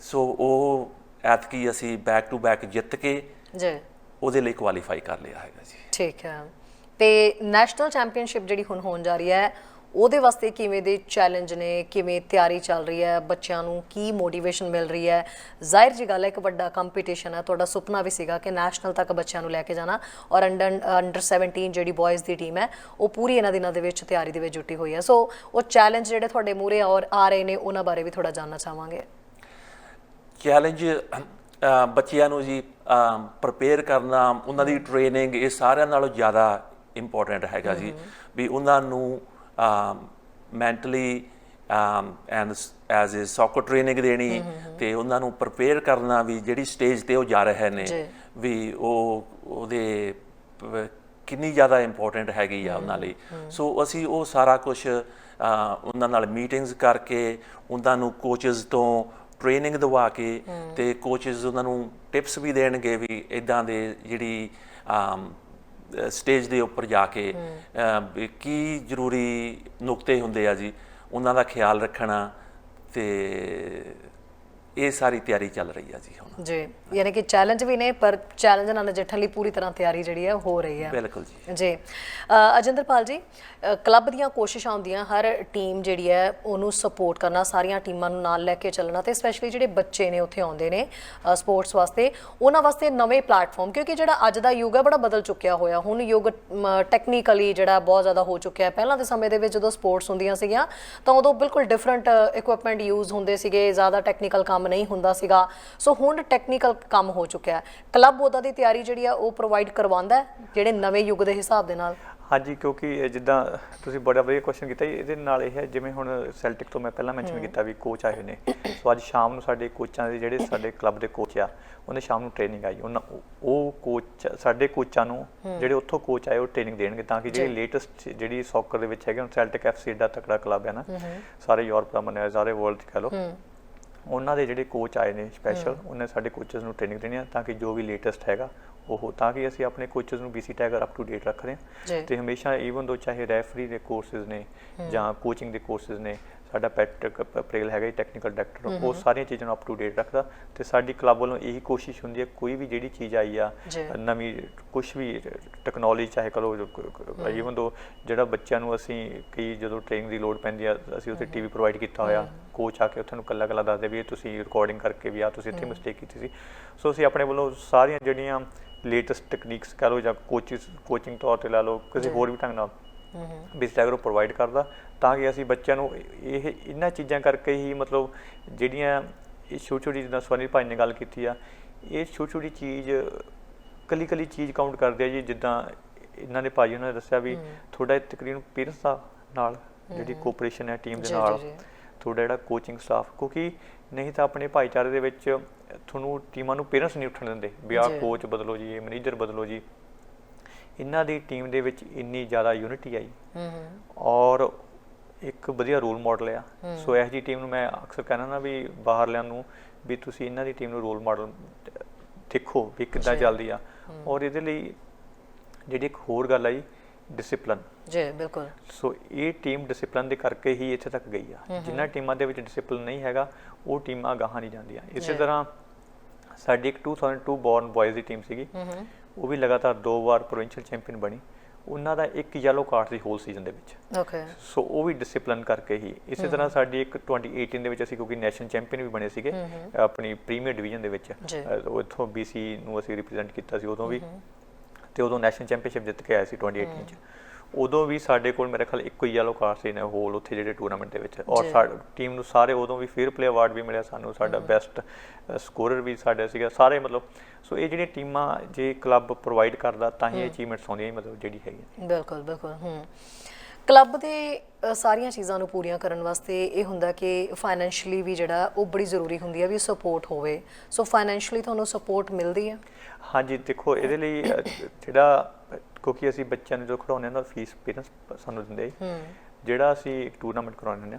ਸੋ ਉਹ ਐਤਕੀ ਅਸੀਂ ਬੈਕ ਟੂ ਬੈਕ ਜਿੱਤ ਕੇ ਜੀ। ਉਹਦੇ ਲਈ ਕੁਆਲੀਫਾਈ ਕਰ ਲਿਆ ਹੈਗਾ ਜੀ। ਠੀਕ ਹੈ। ਤੇ ਨੈਸ਼ਨਲ ਚੈਂਪੀਅਨਸ਼ਿਪ ਜਿਹੜੀ ਹੁਣ ਹੋਣ ਜਾ ਰਹੀ ਹੈ ਉਹਦੇ ਵਾਸਤੇ ਕਿਵੇਂ ਦੇ ਚੈਲੰਜ ਨੇ ਕਿਵੇਂ ਤਿਆਰੀ ਚੱਲ ਰਹੀ ਹੈ ਬੱਚਿਆਂ ਨੂੰ ਕੀ ਮੋਟੀਵੇਸ਼ਨ ਮਿਲ ਰਹੀ ਹੈ? ਜ਼ਾਹਿਰ ਜੀ ਗੱਲ ਹੈ ਇੱਕ ਵੱਡਾ ਕੰਪੀਟੀਸ਼ਨ ਹੈ। ਤੁਹਾਡਾ ਸੁਪਨਾ ਵੀ ਸੀਗਾ ਕਿ ਨੈਸ਼ਨਲ ਤੱਕ ਬੱਚਿਆਂ ਨੂੰ ਲੈ ਕੇ ਜਾਣਾ ਔਰ ਅੰਡਰ ਅੰਡਰ 17 ਜਿਹੜੀ ਬॉयਜ਼ ਦੀ ਟੀਮ ਹੈ ਉਹ ਪੂਰੀ ਇਹਨਾਂ ਦਿਨਾਂ ਦੇ ਵਿੱਚ ਤਿਆਰੀ ਦੇ ਵਿੱਚ ਜੁਟੀ ਹੋਈ ਹੈ। ਸੋ ਉਹ ਚੈਲੰਜ ਜਿਹੜੇ ਤੁਹਾਡੇ ਮੂਹਰੇ ਔਰ ਆ ਰਹੇ ਨੇ ਉਹਨਾਂ ਬਾਰੇ ਵੀ ਥੋੜਾ ਜਾਨਣਾ ਚਾਹਾਂਗੇ। ਚੈਲੰਜ ਬੱਚਿਆਂ ਨੂੰ ਜੀ ਪ੍ਰਪੇਅਰ ਕਰਨਾ ਉਹਨਾਂ ਦੀ ਟ੍ਰੇਨਿੰਗ ਇਹ ਸਾਰਿਆਂ ਨਾਲੋਂ ਜ਼ਿਆਦਾ ਇੰਪੋਰਟੈਂਟ ਹੈਗਾ ਜੀ। ਵੀ ਉਹਨਾਂ ਨੂੰ mentally and as a soccer training ਦੇਣੀ ਤੇ ਉਹਨਾਂ ਨੂੰ ਪ੍ਰਪੇਅਰ ਕਰਨਾ ਵੀ ਜਿਹੜੀ ਸਟੇਜ ਤੇ ਉਹ ਜਾ ਰਹੇ ਨੇ। ਵੀ ਉਹ ਉਹਦੇ ਕਿੰਨੀ ਜ਼ਿਆਦਾ ਇੰਪੋਰਟੈਂਟ ਹੈਗੀ ਆ ਉਹਨਾਂ ਲਈ। ਸੋ ਅਸੀਂ ਉਹ ਸਾਰਾ ਕੁਝ ਉਹਨਾਂ ਨਾਲ ਮੀਟਿੰਗਸ ਕਰਕੇ ਉਹਨਾਂ ਨੂੰ ਕੋਚਸ ਤੋਂ ਟ੍ਰੇਨਿੰਗ ਦਵਾ ਕੇ ਤੇ ਕੋਚਸ ਉਹਨਾਂ ਨੂੰ ਟਿਪਸ ਵੀ ਦੇਣਗੇ ਵੀ ਇਦਾਂ ਦੇ ਜਿਹੜੀ ਸਟੇਜ ਦੇ ਉੱਪਰ ਜਾ ਕੇ ਕੀ ਜ਼ਰੂਰੀ ਨੁਕਤੇ ਹੁੰਦੇ ਆ ਜੀ? ਉਹਨਾਂ ਦਾ ਖਿਆਲ ਰੱਖਣਾ ਤੇ ਇਹ ਸਾਰੀ ਤਿਆਰੀ ਚੱਲ ਰਹੀ ਆ ਜੀ ਹੁਣ। ਜੀ ਯਾਨੀ ਕਿ ਚੈਲੰਜ ਵੀ ਨੇ ਪਰ ਚੈਲੰਜ ਨਾਲ ਨਜਿੱਠਣ ਲਈ ਪੂਰੀ ਤਰ੍ਹਾਂ ਤਿਆਰੀ ਜਿਹੜੀ ਹੈ ਹੋ ਰਹੀ ਹੈ ਬਿਲਕੁਲ ਜੀ। ਜੀ। ਅਜਿੰਦਰਪਾਲ ਜੀ ਕਲੱਬ ਦੀਆਂ ਕੋਸ਼ਿਸ਼ਾਂ ਹੁੰਦੀਆਂ ਹਰ ਟੀਮ ਜਿਹੜੀ ਹੈ ਉਹਨੂੰ ਸਪੋਰਟ ਕਰਨਾ ਸਾਰੀਆਂ ਟੀਮਾਂ ਨੂੰ ਨਾਲ ਲੈ ਕੇ ਚੱਲਣਾ ਤੇ ਸਪੈਸ਼ਲੀ ਜਿਹੜੇ ਬੱਚੇ ਨੇ ਉੱਥੇ ਆਉਂਦੇ ਨੇ ਸਪੋਰਟਸ ਵਾਸਤੇ ਉਹਨਾਂ ਵਾਸਤੇ ਨਵੇਂ ਪਲੇਟਫਾਰਮ ਕਿਉਂਕਿ ਜਿਹੜਾ ਅੱਜ ਦਾ ਯੁੱਗ ਹੈ ਬੜਾ ਬਦਲ ਚੁੱਕਿਆ ਹੋਇਆ। ਹੁਣ ਯੁੱਗ ਟੈਕਨੀਕਲੀ ਜਿਹੜਾ ਬਹੁਤ ਜ਼ਿਆਦਾ ਹੋ ਚੁੱਕਿਆ ਹੈ। ਪਹਿਲਾਂ ਦੇ ਸਮੇਂ ਦੇ ਵਿੱਚ ਜਦੋਂ ਸਪੋਰਟਸ ਹੁੰਦੀਆਂ ਸੀਗੀਆਂ ਤਾਂ ਉਦੋਂ ਬਿਲਕੁਲ ਡਿਫਰੈਂਟ ਇਕਵਿਪਮੈਂਟ ਯੂਜ਼ ਹੁੰਦੇ ਸੀਗੇ ਜ਼ਿਆਦਾ ਟੈਕਨੀਕਲ ਕੰਮ ਨਹੀਂ ਹੁੰਦਾ ਸੀਗਾ। ਸੋ ਹੁਣ ਟੈਕਨੀਕਲ ਕੰਮ ਹੋ ਚੁੱਕਿਆ ਹੈ। ਕਲੱਬ ਉਹਦਾ ਦੀ ਤਿਆਰੀ ਜਿਹੜੀ ਆ ਉਹ ਪ੍ਰੋਵਾਈਡ ਕਰਵਾਉਂਦਾ ਜਿਹੜੇ ਨਵੇਂ ਯੁੱਗ ਦੇ ਹਿਸਾਬ ਦੇ ਨਾਲ? ਹਾਂਜੀ ਕਿਉਂਕਿ ਜਿੱਦਾਂ ਤੁਸੀਂ ਬੜਾ ਵਧੀਆ ਕੁਐਸਚਨ ਕੀਤਾ ਇਹਦੇ ਨਾਲ ਇਹ ਹੈ ਜਿਵੇਂ ਹੁਣ ਸੈਲਟਿਕ ਤੋਂ ਮੈਂ ਪਹਿਲਾਂ ਮੈਂਸ਼ਨ ਕੀਤਾ ਵੀ ਕੋਚ ਆਏ ਹੋਏ ਨੇ। ਸੋ ਅੱਜ ਸ਼ਾਮ ਨੂੰ ਸਾਡੇ ਕੋਚਾਂ ਦੇ ਜਿਹੜੇ ਸਾਡੇ ਕਲੱਬ ਦੇ ਕੋਚ ਆ ਉਹਨੇ ਸ਼ਾਮ ਨੂੰ ਟ੍ਰੇਨਿੰਗ ਆਈ। ਉਹਨਾਂ ਉਹ- ਉਹ ਕੋਚ ਸਾਡੇ ਕੋਚਾਂ ਨੂੰ ਜਿਹੜੇ ਉੱਥੋਂ ਕੋਚ ਆਏ ਉਹ ਟ੍ਰੇਨਿੰਗ ਦੇਣਗੇ ਤਾਂ ਕਿ ਜਿਹੜੀ ਲੇਟੈਸਟ ਜਿਹੜੀ ਸੌਕਰ ਦੇ ਵਿੱਚ ਹੈਗੇ ਹੁਣ ਸੈਲਟਿਕ ਐਫਸੀ ਦਾ ਤਕੜਾ ਕਲੱਬ ਹੈ ਨਾ ਸਾਰੇ ਯੂਰਪ ਦਾ ਮੰਨਿਆ ਸਾਰੇ ਵਰਲਡ ਚ ਕਹ ਲਓ। ਉਹਨਾਂ ਦੇ ਜਿਹੜੇ ਕੋਚ ਆਏ ਨੇ ਸਪੈਸ਼ਲ ਉਹਨੇ ਸਾਡੇ ਕੋਚਸ ਨੂੰ ਟ੍ਰੇਨਿੰਗ ਦੇਣੀ ਆ ਤਾਂ ਕਿ ਜੋ ਵੀ ਲੇਟੈਸਟ ਹੈਗਾ ਉਹ ਤਾਂ ਕਿ ਅਸੀਂ ਆਪਣੇ ਕੋਚਸ ਨੂੰ BC Tiger up to date ਰੱਖ ਰਹੇ ਜੀ। ਹਾਂ ਤੇ ਹਮੇਸ਼ਾ ਈਵਨ ਦੋ ਚਾਹੇ ਰੈਫਰੀ ਦੇ ਕੋਰਸਸ ਨੇ ਜਾਂ ਕੋਚਿੰਗ ਦੇ ਕੋਰਸਸ ਨੇ ਸਾਡਾ ਪੈਟ੍ਰਿਕ ਪ੍ਰੇਲ ਹੈਗਾ ਟੈਕਨੀਕਲ ਡਾਇਰੈਕਟਰ ਉਹ ਸਾਰੀਆਂ ਚੀਜ਼ਾਂ ਨੂੰ ਅਪ ਟੂ ਡੇਟ ਰੱਖਦਾ ਤੇ ਸਾਡੀ ਕਲੱਬ ਵੱਲੋਂ ਇਹੀ ਕੋਸ਼ਿਸ਼ ਹੁੰਦੀ ਹੈ ਕੋਈ ਵੀ ਜਿਹੜੀ ਚੀਜ਼ ਆਈ ਆ ਜੀ। ਨਵੀਂ ਕੁਝ ਵੀ ਟੈਕਨੋਲੋਜੀ ਚਾਹੇ ਕਲੋ ਈਵਨ ਦੋ ਜਿਹੜਾ ਬੱਚਿਆਂ ਨੂੰ ਅਸੀਂ ਕਈ ਜਦੋਂ ਟ੍ਰੇਨਿੰਗ ਦੀ ਲੋੜ ਪੈਂਦੀ ਆ ਅਸੀਂ ਉੱਥੇ ਟੀਵੀ ਪ੍ਰੋਵਾਈਡ ਕੀਤਾ ਹੋਇਆ ਕੋਚ ਆ ਕੇ ਉੱਥੇ ਨੂੰ ਕੱਲਾ ਕੱਲਾ ਦੱਸਦੇ ਵੀ ਇਹ ਤੁਸੀਂ ਰਿਕਾਰਡਿੰਗ ਕਰਕੇ ਵੀ ਆ ਤੁਸੀਂ ਇੱਥੇ ਮਿਸਟੇਕ ਕੀਤੀ ਸੀ। ਸੋ ਅਸੀਂ ਆਪਣੇ ਵੱਲੋਂ ਸਾਰੀਆਂ ਜਿਹੜੀਆਂ ਲੇਟੈਸਟ ਟੈਕਨੀਕਸ ਕਹ ਲਓ ਜਾਂ ਕੋਚਿਸ ਕੋਚਿੰਗ ਤੌਰ ਤੇ ਲਾ ਲਓ ਕਿਸੇ ਹੋਰ ਵੀ ਢੰਗ ਨਾਲ ਬਿਸਟੈਗਰੋ ਪ੍ਰੋਵਾਈਡ ਕਰਦਾ ਤਾਂ ਕਿ ਅਸੀਂ ਬੱਚਿਆਂ ਨੂੰ ਇਹ ਇਹਨਾਂ ਚੀਜ਼ਾਂ ਕਰਕੇ ਹੀ ਮਤਲਬ ਜਿਹੜੀਆਂ ਇਹ ਛੋਟੀ ਛੋਟੀ ਜਿੱਦਾਂ ਸਵਨੀ ਭਾਈ ਨੇ ਗੱਲ ਕੀਤੀ ਆ ਇਹ ਛੋਟੀ ਛੋਟੀ ਚੀਜ਼ ਕੱਲੀ ਕੱਲੀ ਚੀਜ਼ ਕਾਊਂਟ ਕਰਦੇ ਆ ਜੀ ਜਿੱਦਾਂ ਇਹਨਾਂ ਨੇ ਭਾਜੀ ਉਹਨਾਂ ਨੇ ਦੱਸਿਆ ਵੀ ਤੁਹਾਡਾ ਤਕਰੀਬਨ ਪੇਰੈਂਟਸ ਦਾ ਨਾਲ ਜਿਹੜੀ ਕੋਆਪਰੇਸ਼ਨ ਹੈ ਟੀਮ ਦੇ ਨਾਲ। ਤੁਹਾਡਾ ਜਿਹੜਾ ਕੋਚਿੰਗ ਸਟਾਫ ਕਿਉਂਕਿ ਨਹੀਂ ਤਾਂ ਆਪਣੇ ਭਾਈਚਾਰੇ ਦੇ ਵਿੱਚ ਤੁਹਾਨੂੰ ਟੀਮਾਂ ਨੂੰ ਪੇਰੈਂਟਸ ਨਹੀਂ ਉੱਠਣ ਦਿੰਦੇ ਵੀ ਆਹ ਜੀ। ਕੋਚ ਬਦਲੋ ਜੀ ਇਹ ਮੈਨੇਜਰ ਬਦਲੋ ਜੀ। ਇਹਨਾਂ ਦੀ ਟੀਮ ਦੇ ਵਿੱਚ ਇੰਨੀ ਜ਼ਿਆਦਾ ਯੂਨਿਟੀ ਆਈ। ਹੂੰ ਹੂੰ। ਔਰ ਇੱਕ ਵਧੀਆ ਰੋਲ ਮਾਡਲ ਆ। ਸੋ ਇਹ ਜੀ ਟੀਮ ਨੂੰ ਮੈਂ ਅਕਸਰ ਕਹਿੰਦਾ ਨਾ ਵੀ ਬਾਹਰਲਿਆਂ ਨੂੰ ਵੀ ਤੁਸੀਂ ਇਹਨਾਂ ਦੀ ਟੀਮ ਨੂੰ ਰੋਲ ਮਾਡਲ ਦੇਖੋ ਵੀ ਕਿੱਦਾਂ। ਚੱਲਦੀ ਆ। ਔਰ ਇਹਦੇ ਲਈ ਜਿਹੜੀ ਇੱਕ ਹੋਰ ਗੱਲ ਆਈ ਡਿਸਪਲਿਨ ਜੀ ਬਿਲਕੁਲ। ਸੋ ਇਹ ਟੀਮ ਡਿਸਪਲਿਨ ਦੇ ਕਰਕੇ ਹੀ ਇੱਥੇ ਤੱਕ ਗਈ ਆ। ਜਿਨ੍ਹਾਂ ਟੀਮਾਂ ਦੇ ਵਿੱਚ ਡਿਸਪਲਿਨ ਨਹੀਂ ਹੈਗਾ ਉਹ ਟੀਮਾਂ ਗਾਹਾਂ ਨਹੀਂ ਜਾਂਦੀਆਂ। ਇਸੇ। ਤਰ੍ਹਾਂ ਸਾਡੀ ਇੱਕ 2002 ਬੌਰਨ ਬॉयਜ਼ ਦੀ ਟੀਮ ਸੀਗੀ। ਉਹ ਵੀ ਲਗਾਤਾਰ ਦੋ ਵਾਰ ਪ੍ਰੋਵਿੰਸ਼ੀਅਲ ਚੈਂਪੀਅਨ ਬਣੀ। ਉਹਨਾਂ ਦਾ ਇੱਕ ਯੈਲੋ ਕਾਰਡ ਸੀ ਹੋਲ ਸੀਜ਼ਨ ਦੇ ਵਿੱਚ। ਓਕੇ ਸੋ ਉਹ ਵੀ ਡਿਸਪਲਿਨ ਕਰਕੇ ਹੀ ਇਸੇ ਤਰ੍ਹਾਂ ਸਾਡੀ ਇੱਕ 2018 ਦੇ ਵਿੱਚ ਅਸੀਂ ਕਿਉਂਕਿ ਨੈਸ਼ਨਲ ਚੈਂਪੀਅਨ ਵੀ ਬਣੇ ਸੀਗੇ ਆਪਣੀ ਪ੍ਰੀਮੀਅਰ ਡਿਵੀਜ਼ਨ ਦੇ ਵਿੱਚ। ਉਹ ਇੱਥੋਂ BC ਨੂੰ ਅਸੀਂ ਰਿਪਰੈਜ਼ੈਂਟ ਕੀਤਾ ਸੀ ਉਦੋਂ ਵੀ ਤੇ ਉਦੋਂ ਨੈਸ਼ਨਲ ਚੈਂਪੀਅਨਸ਼ਿਪ ਜਿੱਤ ਕੇ ਆਏ ਸੀ 2018 ਚ। ਉਦੋਂ ਵੀ ਸਾਡੇ ਕੋਲ ਮੇਰੇ ਖਿਆਲ ਇੱਕੋ ਹੀ ਯੈਲੋ ਕਾਰਡ ਸੀ ਨੇ ਹੋਲ ਉੱਥੇ ਜਿਹੜੇ ਟੂਰਨਾਮੈਂਟ ਦੇ ਵਿੱਚ। ਔਰ। ਸਾਡੀ ਟੀਮ ਨੂੰ ਸਾਰੇ ਉਦੋਂ ਵੀ ਫੇਅਰ ਪਲੇ ਅਵਾਰਡ ਵੀ ਮਿਲਿਆ ਸਾਨੂੰ ਸਾਡਾ ਬੈਸਟ ਸਕੋਰਰ ਵੀ ਸਾਡਾ ਸੀਗਾ ਸਾਰੇ ਮਤਲਬ ਸੋ ਇਹ ਜਿਹੜੀਆਂ ਟੀਮਾਂ ਜੇ ਕਲੱਬ ਪ੍ਰੋਵਾਈਡ ਕਰਦਾ ਤਾਂ ਹੀ ਅਚੀਵਮੈਂਟਸ ਆਉਂਦੀਆਂ ਮਤਲਬ ਜਿਹੜੀ ਹੈਗੀ ਹੈ। ਬਿਲਕੁਲ ਬਿਲਕੁਲ ਹੂੰ ਕਲੱਬ ਦੇ ਸਾਰੀਆਂ ਚੀਜ਼ਾਂ ਨੂੰ ਪੂਰੀਆਂ ਕਰਨ ਵਾਸਤੇ ਇਹ ਹੁੰਦਾ ਕਿ ਫਾਈਨੈਂਸ਼ੀਅਲੀ ਵੀ ਜਿਹੜਾ ਉਹ ਬੜੀ ਜ਼ਰੂਰੀ ਹੁੰਦੀ ਹੈ ਵੀ ਸਪੋਰਟ ਹੋਵੇ। ਸੋ ਫਾਈਨੈਂਸ਼ੀਅਲੀ ਤੁਹਾਨੂੰ ਸਪੋਰਟ ਮਿਲਦੀ ਹੈ ਹਾਂਜੀ ਦੇਖੋ ਇਹਦੇ ਲਈ ਜਿਹੜਾ ਕਿਉਂਕਿ ਅਸੀਂ ਬੱਚਿਆਂ ਨੂੰ ਜੋ ਖਿਡਾਉਂਦੇ ਹਾਂ ਨਾ ਫੀਸ ਪੇਰੈਂਟਸ ਸਾਨੂੰ ਦਿੰਦੇ ਹੂੰ। ਜਿਹੜਾ ਅਸੀਂ ਇੱਕ ਟੂਰਨਾਮੈਂਟ ਕਰਾਉਂਦੇ ਹਾਂ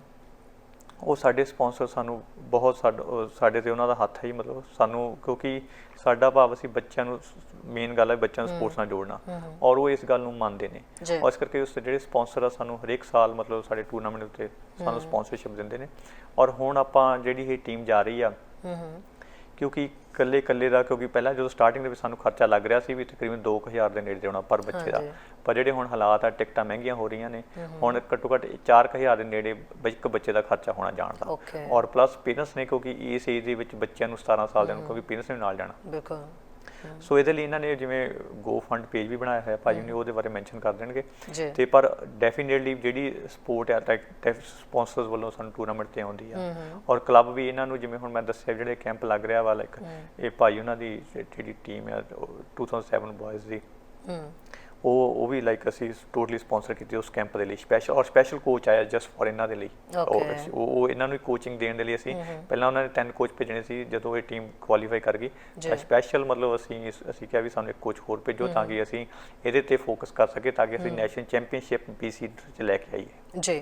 ਉਹ ਸਾਡੇ ਸਪਾਂਸਰ ਸਾਨੂੰ ਬਹੁਤ ਸਾਡ- ਤੇ ਉਹਨਾਂ ਦਾ ਹੱਥ ਹੈ ਹੀ ਮਤਲਬ ਸਾਨੂੰ ਕਿਉਂਕਿ ਸਾਡਾ ਭਾਵ ਅਸੀਂ ਬੱਚਿਆਂ ਨੂੰ ਮੇਨ ਗੱਲ ਹੈ ਬੱਚਿਆਂ ਨੂੰ ਸਪੋਰਟਸ ਨਾਲ ਜੋੜਨਾ ਔਰ ਉਹ ਇਸ ਗੱਲ ਨੂੰ ਮੰਨਦੇ ਨੇ। ਜੀ। ਔਰ ਇਸ ਕਰਕੇ ਉਸ ਜਿਹੜੇ ਸਪਾਂਸਰ ਆ ਸਾਨੂੰ ਹਰੇਕ ਸਾਲ ਮਤਲਬ ਸਾਡੇ ਟੂਰਨਾਮੈਂਟ ਉੱਤੇ ਸਾਨੂੰ ਸਪਾਂਸਰਸ਼ਿਪ ਦਿੰਦੇ ਨੇ। ਔਰ ਹੁਣ ਆਪਾਂ ਜਿਹੜੀ ਇਹ ਟੀਮ ਜਾ ਰਹੀ ਆ ਹੂੰ ਹੂੰ। ਕਿਉਂਕਿ ਇਕੱਲੇ ਇਕੱਲੇ ਦਾ ਕਿਉਂਕਿ ਪਹਿਲਾਂ ਜਦੋਂ ਸਟਾਰਟਿੰਗ ਦੇ ਵਿੱਚ ਸਾਨੂੰ ਖਰਚਾ ਲੱਗ ਰਿਹਾ ਸੀ ਵੀ ਤਕਰੀਬਨ 2000 ਦੇ ਨੇੜੇ ਹੋਣਾ ਪਰ ਬੱਚੇ ਦਾ। ਪਰ ਜਿਹੜੇ ਹੁਣ ਹਾਲਾਤ ਆ ਟਿਕਟਾਂ ਮਹਿੰਗੀਆਂ ਹੋ ਰਹੀਆਂ ਨੇ ਹੁਣ ਘੱਟੋ ਘੱਟ 4000 ਦੇ ਨੇੜੇ ਇੱਕ ਬੱਚੇ ਦਾ ਖਰਚਾ ਹੋਣਾ ਜਾਣ ਦਾ। Okay. ਔਰ ਪਲੱਸ ਪੇਰੈਂਟਸ ਨੇ ਕਿਉਂਕਿ ਇਸ ਏਜ ਦੇ ਵਿੱਚ ਬੱਚਿਆਂ ਨੂੰ 17 ਸਾਲ ਦੇ ਨੂੰ ਕਿਉਂਕਿ ਪੇਰੈਂਟਸ ਨੇ ਨਾਲ ਜਾਣਾ। ਬਿਲਕੁਲ। ਸੋ ਇਹਦੇ ਲਈ ਇਹਨਾਂ ਨੇ ਜਿਵੇਂ ਗੋ ਫੰਡ ਪੇਜ ਵੀ ਬਣਾਇਆ ਹੋਇਆ ਭਾਜੀ ਨੇ ਉਹਦੇ ਬਾਰੇ ਮੈਂਸ਼ਨ ਕਰ ਦੇਣਗੇ। ਤੇ ਪਰ ਡੈਫੀਨਿਟਲੀ ਜਿਹੜੀ ਸਪੋਰਟ ਹੈ ਲਾਈਕ ਸਪਾਂਸਰਸ ਵੱਲੋਂ ਸਾਨੂੰ ਟੂਰਨਾਮੈਂਟ ਤੇ ਆਉਂਦੀ ਆ। ਔਰ ਕਲੱਬ ਵੀ ਇਹਨਾਂ ਨੂੰ ਜਿਵੇਂ ਹੁਣ ਮੈਂ ਦੱਸਿਆ ਜਿਹੜੇ ਕੈਂਪ ਲੱਗ ਰਿਹਾ ਵਾ ਲਾਈਕ ਇਹ ਭਾਈ ਉਹਨਾਂ ਦੀ ਜਿਹੜੀ ਟੀਮ ਹੈ ਉਹ 2007 ਬॉयਜ਼ ਦੀ। ਉਹ ਉਹ ਵੀ ਲਾਈਕ ਅਸੀਂ ਟੋਟਲੀ ਸਪਾਂਸਰ ਕੀਤੀ ਉਸ ਕੈਂਪ ਦੇ ਲਈ ਸਪੈਸ਼ਲ ਔਰ ਸਪੈਸ਼ਲ ਕੋਚ ਆਇਆ ਜਸਟ ਫॉर ਇਹਨਾਂ ਦੇ ਲਈ। ਉਹ ਉਹ ਇਹਨਾਂ ਨੂੰ ਕੋਚਿੰਗ ਦੇਣ ਦੇ ਲਈ ਅਸੀਂ ਪਹਿਲਾਂ ਉਹਨਾਂ ਨੇ 10 ਕੋਚ ਭੇਜਣੇ ਸੀ ਜਦੋਂ ਇਹ ਟੀਮ ਕੁਆਲੀਫਾਈ ਕਰ ਗਈ। ਜੀ। ਸਪੈਸ਼ਲ ਮਤਲਬ ਅਸੀਂ ਅਸੀਂ ਕਿਹਾ ਵੀ ਸਾਨੂੰ ਇੱਕ ਕੋਚ ਹੋਰ ਭੇਜੋ ਤਾਂ ਕਿ ਅਸੀਂ ਇਹਦੇ ਤੇ ਫੋਕਸ ਕਰ ਸਕੇ ਤਾਂ ਕਿ ਅਸੀਂ ਨੈਸ਼ਨਲ ਚੈਂਪੀਅਨਸ਼ਿਪ ਪੀਸੀ ਚ ਲੈ ਕੇ ਆਈਏ। ਜੀ।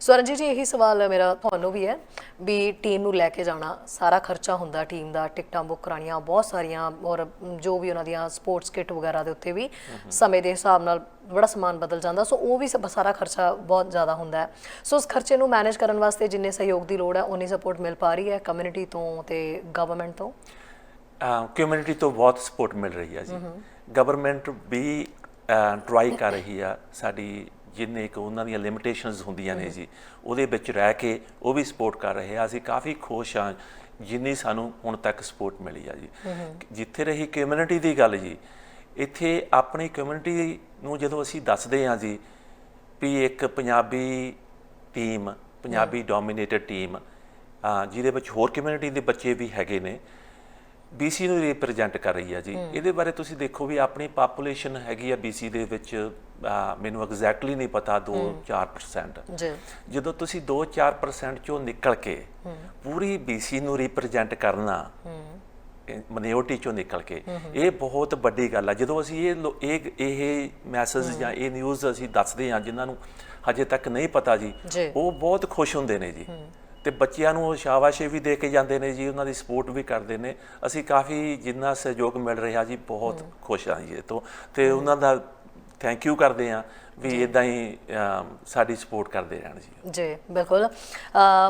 ਸਵਰਨਜੀਤ ਜੀ, ਇਹੀ ਸਵਾਲ ਮੇਰਾ ਤੁਹਾਨੂੰ ਵੀ ਹੈ ਵੀ ਟੀਮ ਨੂੰ ਲੈ ਕੇ ਜਾਣਾ, ਸਾਰਾ ਖਰਚਾ ਹੁੰਦਾ ਟੀਮ ਦਾ, ਟਿਕਟਾਂ ਬੁੱਕ ਕਰਾਉਣੀਆਂ, ਬਹੁਤ ਸਾਰੀਆਂ ਔਰ ਜੋ ਵੀ ਉਹਨਾਂ ਦੀਆਂ ਸਪੋਰਟਸ ਕਿੱਟ ਵਗੈਰਾ ਦੇ ਉੱਤੇ ਵੀ ਸਮੇਂ ਦੇ ਹਿਸਾਬ ਨਾਲ ਬੜਾ ਸਮਾਨ ਬਦਲ ਜਾਂਦਾ, ਸੋ ਉਹ ਵੀ ਸਾਰਾ ਖਰਚਾ ਬਹੁਤ ਜ਼ਿਆਦਾ ਹੁੰਦਾ ਹੈ। ਸੋ ਉਸ ਖਰਚੇ ਨੂੰ ਮੈਨੇਜ ਕਰਨ ਵਾਸਤੇ ਜਿੰਨੇ ਸਹਿਯੋਗ ਦੀ ਲੋੜ ਹੈ ਉਨੀ ਸਪੋਰਟ ਮਿਲ ਪਾ ਰਹੀ ਹੈ ਕਮਿਊਨਿਟੀ ਤੋਂ ਤੇ ਗਵਰਨਮੈਂਟ ਤੋਂ। ਕਮਿਊਨਿਟੀ ਤੋਂ ਬਹੁਤ ਸਪੋਰਟ ਮਿਲ ਰਹੀ ਹੈ ਜੀ। ਗਵਰਨਮੈਂਟ ਵੀ ਟਰਾਈ ਕਰ ਰਹੀ ਆ ਸਾਡੀ ਜਿੰਨੇ ਕੁ ਉਹਨਾਂ ਦੀਆਂ ਲਿਮਿਟੇਸ਼ਨਸ ਹੁੰਦੀਆਂ ਨੇ ਜੀ ਉਹਦੇ ਵਿੱਚ ਰਹਿ ਕੇ ਉਹ ਵੀ ਸਪੋਰਟ ਕਰ ਰਹੇ ਆ। ਅਸੀਂ ਕਾਫੀ ਖੁਸ਼ ਆ ਜਿੰਨੀ ਸਾਨੂੰ ਹੁਣ ਤੱਕ ਸਪੋਰਟ ਮਿਲੀ ਆ ਜੀ। ਜਿੱਥੇ ਰਹੀ ਕਮਿਊਨਿਟੀ ਦੀ ਗੱਲ ਜੀ ਇੱਥੇ ਆਪਣੀ ਕਮਿਊਨਿਟੀ ਨੂੰ ਜਦੋਂ ਅਸੀਂ ਦੱਸਦੇ ਆ ਜੀ ਵੀ ਇੱਕ Punjabi team Punjabi dominated team ਜਿਹਦੇ ਵਿੱਚ ਹੋਰ ਕਮਿਊਨਿਟੀ ਦੇ ਬੱਚੇ ਵੀ ਹੈਗੇ ਨੇ BC ਨੂੰ ਰਿਪਰੈਜ਼ੈਂਟ ਕਰ ਰਹੀ ਹੈ ਜੀ। ਇਹਦੇ ਬਾਰੇ ਤੁਸੀਂ ਦੇਖੋ ਵੀ ਆਪਣੀ ਪਾਪੂਲੇਸ਼ਨ ਹੈਗੀ ਆ BC ਦੇ ਵਿੱਚ ਮੈਨੂੰ ਐਗਜ਼ੈਕਟਲੀ ਨਹੀਂ ਪਤਾ 2-4% ਜੀ। ਜਦੋਂ ਤੁਸੀਂ 2-4% ਚੋਂ ਨਿਕਲ ਕੇ ਪੂਰੀ BC ਨੂੰ ਰਿਪਰੈਜ਼ੈਂਟ ਕਰਨਾ ਮਨਿਓਰਟੀ ਚੋਂ ਨਿਕਲ ਕੇ ਇਹ ਬਹੁਤ ਵੱਡੀ ਗੱਲ ਆ। ਜਦੋਂ ਅਸੀਂ ਇਹ ਇਹ ਇਹ ਮੈਸੇਜ ਜਾਂ ਇਹ ਨਿਊਜ਼ ਅਸੀਂ ਦੱਸਦੇ ਹਾਂ ਜਿਨ੍ਹਾਂ ਨੂੰ ਹਜੇ ਤੱਕ ਨਹੀਂ ਪਤਾ ਜੀ। ਉਹ ਬਹੁਤ ਖੁਸ਼ ਹੁੰਦੇ ਨੇ ਜੀ। ਤੇ ਬੱਚਿਆਂ ਨੂੰ ਸ਼ਾਬਾਸ਼ੇ ਵੀ ਦੇ ਕੇ ਜਾਂਦੇ ਨੇ ਜੀ ਉਹਨਾਂ ਦੀ ਸਪੋਰਟ ਵੀ ਕਰਦੇ ਨੇ। ਅਸੀਂ ਕਾਫੀ ਜਿੰਨਾ ਸਹਿਯੋਗ ਮਿਲ ਰਿਹਾ ਜੀ ਬਹੁਤ ਖੁਸ਼ ਹਾਂ ਜੀ ਇਹ ਤੋਂ। ਤੇ ਉਹਨਾਂ ਦਾ ਥੈਂਕ ਯੂ ਕਰਦੇ ਹਾਂ। ਵੀ ਇਦਾਂ ਹੀ ਸਾਡੀ ਸਪੋਰਟ ਕਰਦੇ ਰਹਿਣ ਜੀ। ਜੀ ਬਿਲਕੁਲ।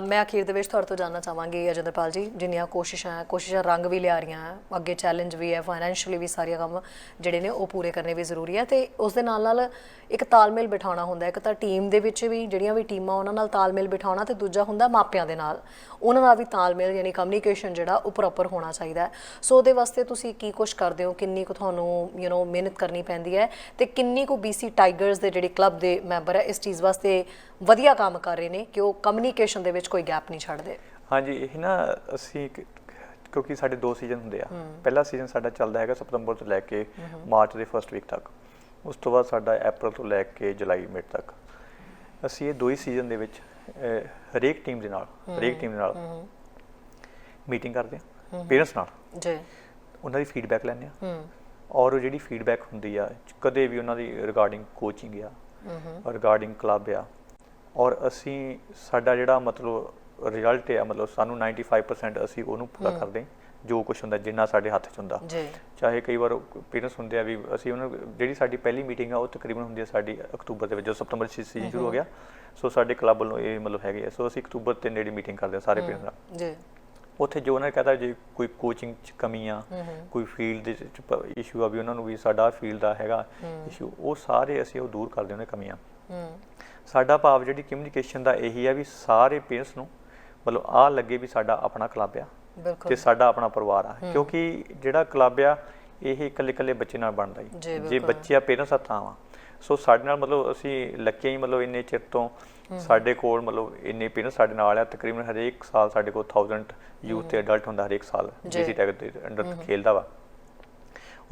ਮੈਂ ਅਖੀਰ ਦੇ ਵਿੱਚ ਤੁਹਾਡੇ ਤੋਂ ਜਾਨਣਾ ਚਾਹਾਂਗੀ ਅਜਿੰਦਰਪਾਲ ਜੀ ਜਿੰਨੀਆਂ ਕੋਸ਼ਿਸ਼ਾਂ ਹੈ ਕੋਸ਼ਿਸ਼ਾਂ ਰੰਗ ਵੀ ਲਿਆ ਰਹੀਆਂ ਅੱਗੇ ਚੈਲੰਜ ਵੀ ਹੈ ਫਾਈਨੈਂਸ਼ੀਅਲੀ ਵੀ ਸਾਰੀਆਂ ਕੰਮ ਜਿਹੜੇ ਨੇ ਉਹ ਪੂਰੇ ਕਰਨੇ ਵੀ ਜ਼ਰੂਰੀ ਹੈ ਤੇ ਉਸ ਦੇ ਨਾਲ ਨਾਲ ਇੱਕ ਤਾਲਮੇਲ ਬਿਠਾਉਣਾ ਹੁੰਦਾ। ਇੱਕ ਤਾਂ ਟੀਮ ਦੇ ਵਿੱਚ ਵੀ ਜਿਹੜੀਆਂ ਵੀ ਟੀਮਾਂ ਉਹਨਾਂ ਨਾਲ ਤਾਲਮੇਲ ਬਿਠਾਉਣਾ ਤੇ ਦੂਜਾ ਹੁੰਦਾ ਮਾਪਿਆਂ ਦੇ ਨਾਲ। ਉਹਨਾਂ ਨਾਲ ਵੀ ਤਾਲਮੇਲ ਯਾਨੀ ਕਮਿਊਨੀਕੇਸ਼ਨ ਜਿਹੜਾ ਉਹ ਪ੍ਰੋਪਰ ਹੋਣਾ ਚਾਹੀਦਾ ਸੋ ਉਹਦੇ ਵਾਸਤੇ ਤੁਸੀਂ ਕੀ ਕੁਝ ਕਰਦੇ ਹੋ? ਕਿੰਨੀ ਕੁ ਤੁਹਾਨੂੰ ਯੂ نو ਮਿਹਨਤ ਕਰਨੀ ਪੈਂਦੀ ਹੈ ਤੇ ਕਿੰਨੀ ਕੁ BC ਟਾਈਗਰਸ ਦੇ ਜਿਹੜੇ ਕਲੱਬ ਦੇ ਮੈਂਬਰ ਹੈ ਇਸ ਚੀਜ਼ ਵਾਸਤੇ ਵਧੀਆ ਕੰਮ ਕਰ ਰਹੇ ਨੇ ਕਿ ਉਹ ਕਮਿਊਨੀਕੇਸ਼ਨ ਦੇ ਵਿੱਚ ਕੋਈ ਗੈਪ ਨਹੀਂ ਛੱਡਦੇ। ਹਾਂਜੀ ਇਹ ਨਾ ਅਸੀਂ ਕਿਉਂਕਿ ਸਾਡੇ ਦੋ ਸੀਜ਼ਨ ਹੁੰਦੇ ਆ। ਪਹਿਲਾ ਸੀਜ਼ਨ ਸਾਡਾ ਚੱਲਦਾ ਹੈਗਾ ਸਤੰਬਰ ਤੋਂ ਲੈ ਕੇ ਮਾਰਚ ਦੇ ਫਰਸਟ ਵੀਕ ਤੱਕ। ਉਸ ਤੋਂ ਬਾਅਦ ਸਾਡਾ ਅਪ੍ਰੈਲ ਤੋਂ ਲੈ ਕੇ ਜੁਲਾਈ ਮਿਡ ਤੱਕ। ਅਸੀਂ ਇਹ ਦੋ ਹੀ ਸੀਜ਼ਨ ਦੇ ਵਿੱਚ ਹਰੇਕ ਟੀਮ ਦੇ ਨਾਲ ਹਰੇਕ ਟੀਮ ਦੇ ਨਾਲ ਮੀਟਿੰਗ ਕਰਦੇ ਆ ਪੇਰੈਂਟਸ ਨਾਲ। ਜੀ। ਉਹਨਾਂ ਦੀ ਫੀਡਬੈਕ ਲੈਂਦੇ ਆ। ਔਰ ਜਿਹੜੀ ਫੀਡਬੈਕ ਹੁੰਦੀ ਆ ਕਦੇ ਵੀ ਉਹਨਾਂ ਦੀ ਰਿਗਾਰਡਿੰਗ ਕੋਚਿੰਗ ਆ ਰਿਗਾਰਡਿੰਗ ਕਲੱਬ ਆ ਔਰ ਅਸੀਂ ਸਾਡਾ ਜਿਹੜਾ ਮਤਲਬ ਰਿਜ਼ਲਟ ਆ ਮਤਲਬ ਸਾਨੂੰ 95% ਅਸੀਂ ਉਹਨੂੰ ਪੂਰਾ ਕਰਦੇ ਹਾਂ, ਜੋ ਕੁਝ ਹੁੰਦਾ ਜਿੰਨਾ ਸਾਡੇ ਹੱਥ 'ਚ ਹੁੰਦਾ। ਜੀ। ਚਾਹੇ ਕਈ ਵਾਰ ਪੇਰੈਂਟਸ ਹੁੰਦੇ ਆ ਵੀ ਅਸੀਂ ਉਹਨਾਂ ਜਿਹੜੀ ਸਾਡੀ ਪਹਿਲੀ ਮੀਟਿੰਗ ਆ ਉਹ ਤਕਰੀਬਨ ਹੁੰਦੀ ਆ ਸਾਡੀ ਅਕਤੂਬਰ ਦੇ ਵਿੱਚ ਜਦੋਂ ਸਤੰਬਰ 'ਚ ਸੀਜ਼ਨ ਸ਼ੁਰੂ ਹੋ ਗਿਆ। ਸੋ ਸਾਡੇ ਕਲੱਬ ਵੱਲੋਂ ਇਹ ਮਤਲਬ ਹੈਗੇ ਆ। ਸੋ ਅਸੀਂ ਅਕਤੂਬਰ ਤੇ ਨੇੜੇ ਮੀਟਿੰਗ ਕਰਦੇ ਆ ਸਾਰੇ ਪੇਰੈਂਟਸ ਨਾਲ। ਜੀ। ਉੱਥੇ ਜੋ ਉਹਨਾਂ ਨੇ ਕਹਤਾ ਜੇ ਕੋਈ ਕੋਚਿੰਗ ਚ ਕਮੀ ਆ ਕੋਈ ਫੀਲਡ ਦੇ ਇਸ਼ੂ ਆ ਵੀ ਉਹਨਾਂ ਨੂੰ ਵੀ ਸਾਡਾ ਫੀਲਡ ਦਾ ਹੈਗਾ ਇਸ਼ੂ ਉਹ ਸਾਰੇ ਅਸੀਂ ਉਹ ਦੂਰ ਕਰਦੇ ਉਹਨੇ ਕਮੀਆਂ। ਸਾਡਾ ਭਾਵ ਜਿਹੜੀ ਕਮਿਊਨੀਕੇਸ਼ਨ ਦਾ ਇਹੀ ਆ ਵੀ ਸਾਰੇ ਪੇਰੈਂਟਸ ਨੂੰ ਮਤਲਬ ਆ ਲੱਗੇ ਵੀ ਸਾਡਾ ਆਪਣਾ ਕਲੱਬ ਆ ਤੇ ਸਾਡਾ ਆਪਣਾ ਪਰਿਵਾਰ ਆ। ਕਿਉਂਕਿ ਜਿਹੜਾ ਕਲੱਬ ਆ ਇਹ ਇਕੱਲੇ ਇਕੱਲੇ ਬੱਚੇ ਨਾਲ ਬਣਦਾ ਜੀ, ਜੇ। ਬੱਚੇ ਆ ਪੇਰੈਂਟਸ ਹੱਥਾਂ ਵਾ। ਸੋ ਸਾਡੇ ਨਾਲ ਮਤਲਬ ਅਸੀਂ ਲੱਗੇ ਹੀ ਮਤਲਬ ਇੰਨੇ ਚਿਰ ਤੋਂ। ਸਾਡੇ ਕੋਲ ਮਤਲਬ ਇੰਨੇ ਪੇਰੈਂਟਸ ਸਾਡੇ ਨਾਲ ਆ। ਤਕਰੀਬਨ ਹਰੇਕ ਸਾਲ ਸਾਡੇ ਕੋਲ 1000 ਯੂਥ ਤੇ ਅਡਲਟ ਹੁੰਦਾ ਹਰੇਕ ਸਾਲ। ਜੀਸੀ ਟੈਗ ਦੇ ਅੰਡਰ ਖੇਲਦਾ ਵਾ।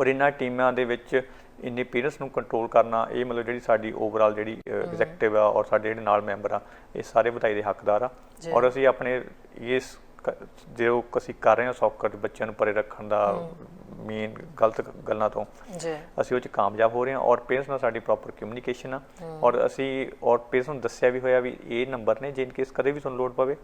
ਔਰ ਇਹਨਾਂ ਟੀਮਾਂ ਦੇ ਵਿੱਚ ਇੰਨੇ ਪੇਰੈਂਟਸ ਨੂੰ ਕੰਟਰੋਲ ਕਰਨਾ ਇਹ ਮਤਲਬ ਜਿਹੜੀ ਸਾਡੀ ਓਵਰਆਲ ਜਿਹੜੀ ਐਗਜ਼ੈਕਟਿਵ ਆ ਔਰ ਸਾਡੇ ਜਿਹੜੇ ਨਾਲ ਮੈਂਬਰ ਆ ਇਹ ਸਾਰੇ ਵਧਾਈ ਦੇ ਹੱਕਦਾਰ ਆ। ਔਰ ਅਸੀਂ ਆਪਣੇ ਇਸ ਜੋ ਅਸੀਂ ਕਰ ਰਹੇ ਹਾਂ ਸੌਕਰ ਬੱਚਿਆਂ ਨੂੰ ਪਰੇ ਰੱਖਣ ਦਾ ਮੇਨ ਗਲਤ ਗੱਲਾਂ ਤੋਂ। ਜੀ। ਅਸੀਂ ਉਹ ਚ ਕਾਮਯਾਬ ਹੋ ਰਹੇ ਹਾਂ ਔਰ ਪੇਰੈਂਟਸ ਨਾਲ ਸਾਡੀ ਪ੍ਰੋਪਰ ਕਮਿਊਨੀਕੇਸ਼ਨ ਆ। ਔਰ ਅਸੀਂ ਔਰ ਪੇਰੈਂਟਸ ਨੂੰ ਦੱਸਿਆ ਵੀ ਹੋਇਆ ਵੀ ਇਹ ਨੰਬਰ ਨੇ ਜੇ ਇਨ ਕੇਸ ਕਦੇ ਵੀ ਤੁਹਾਨੂੰ ਲੋੜ ਪਵੇ।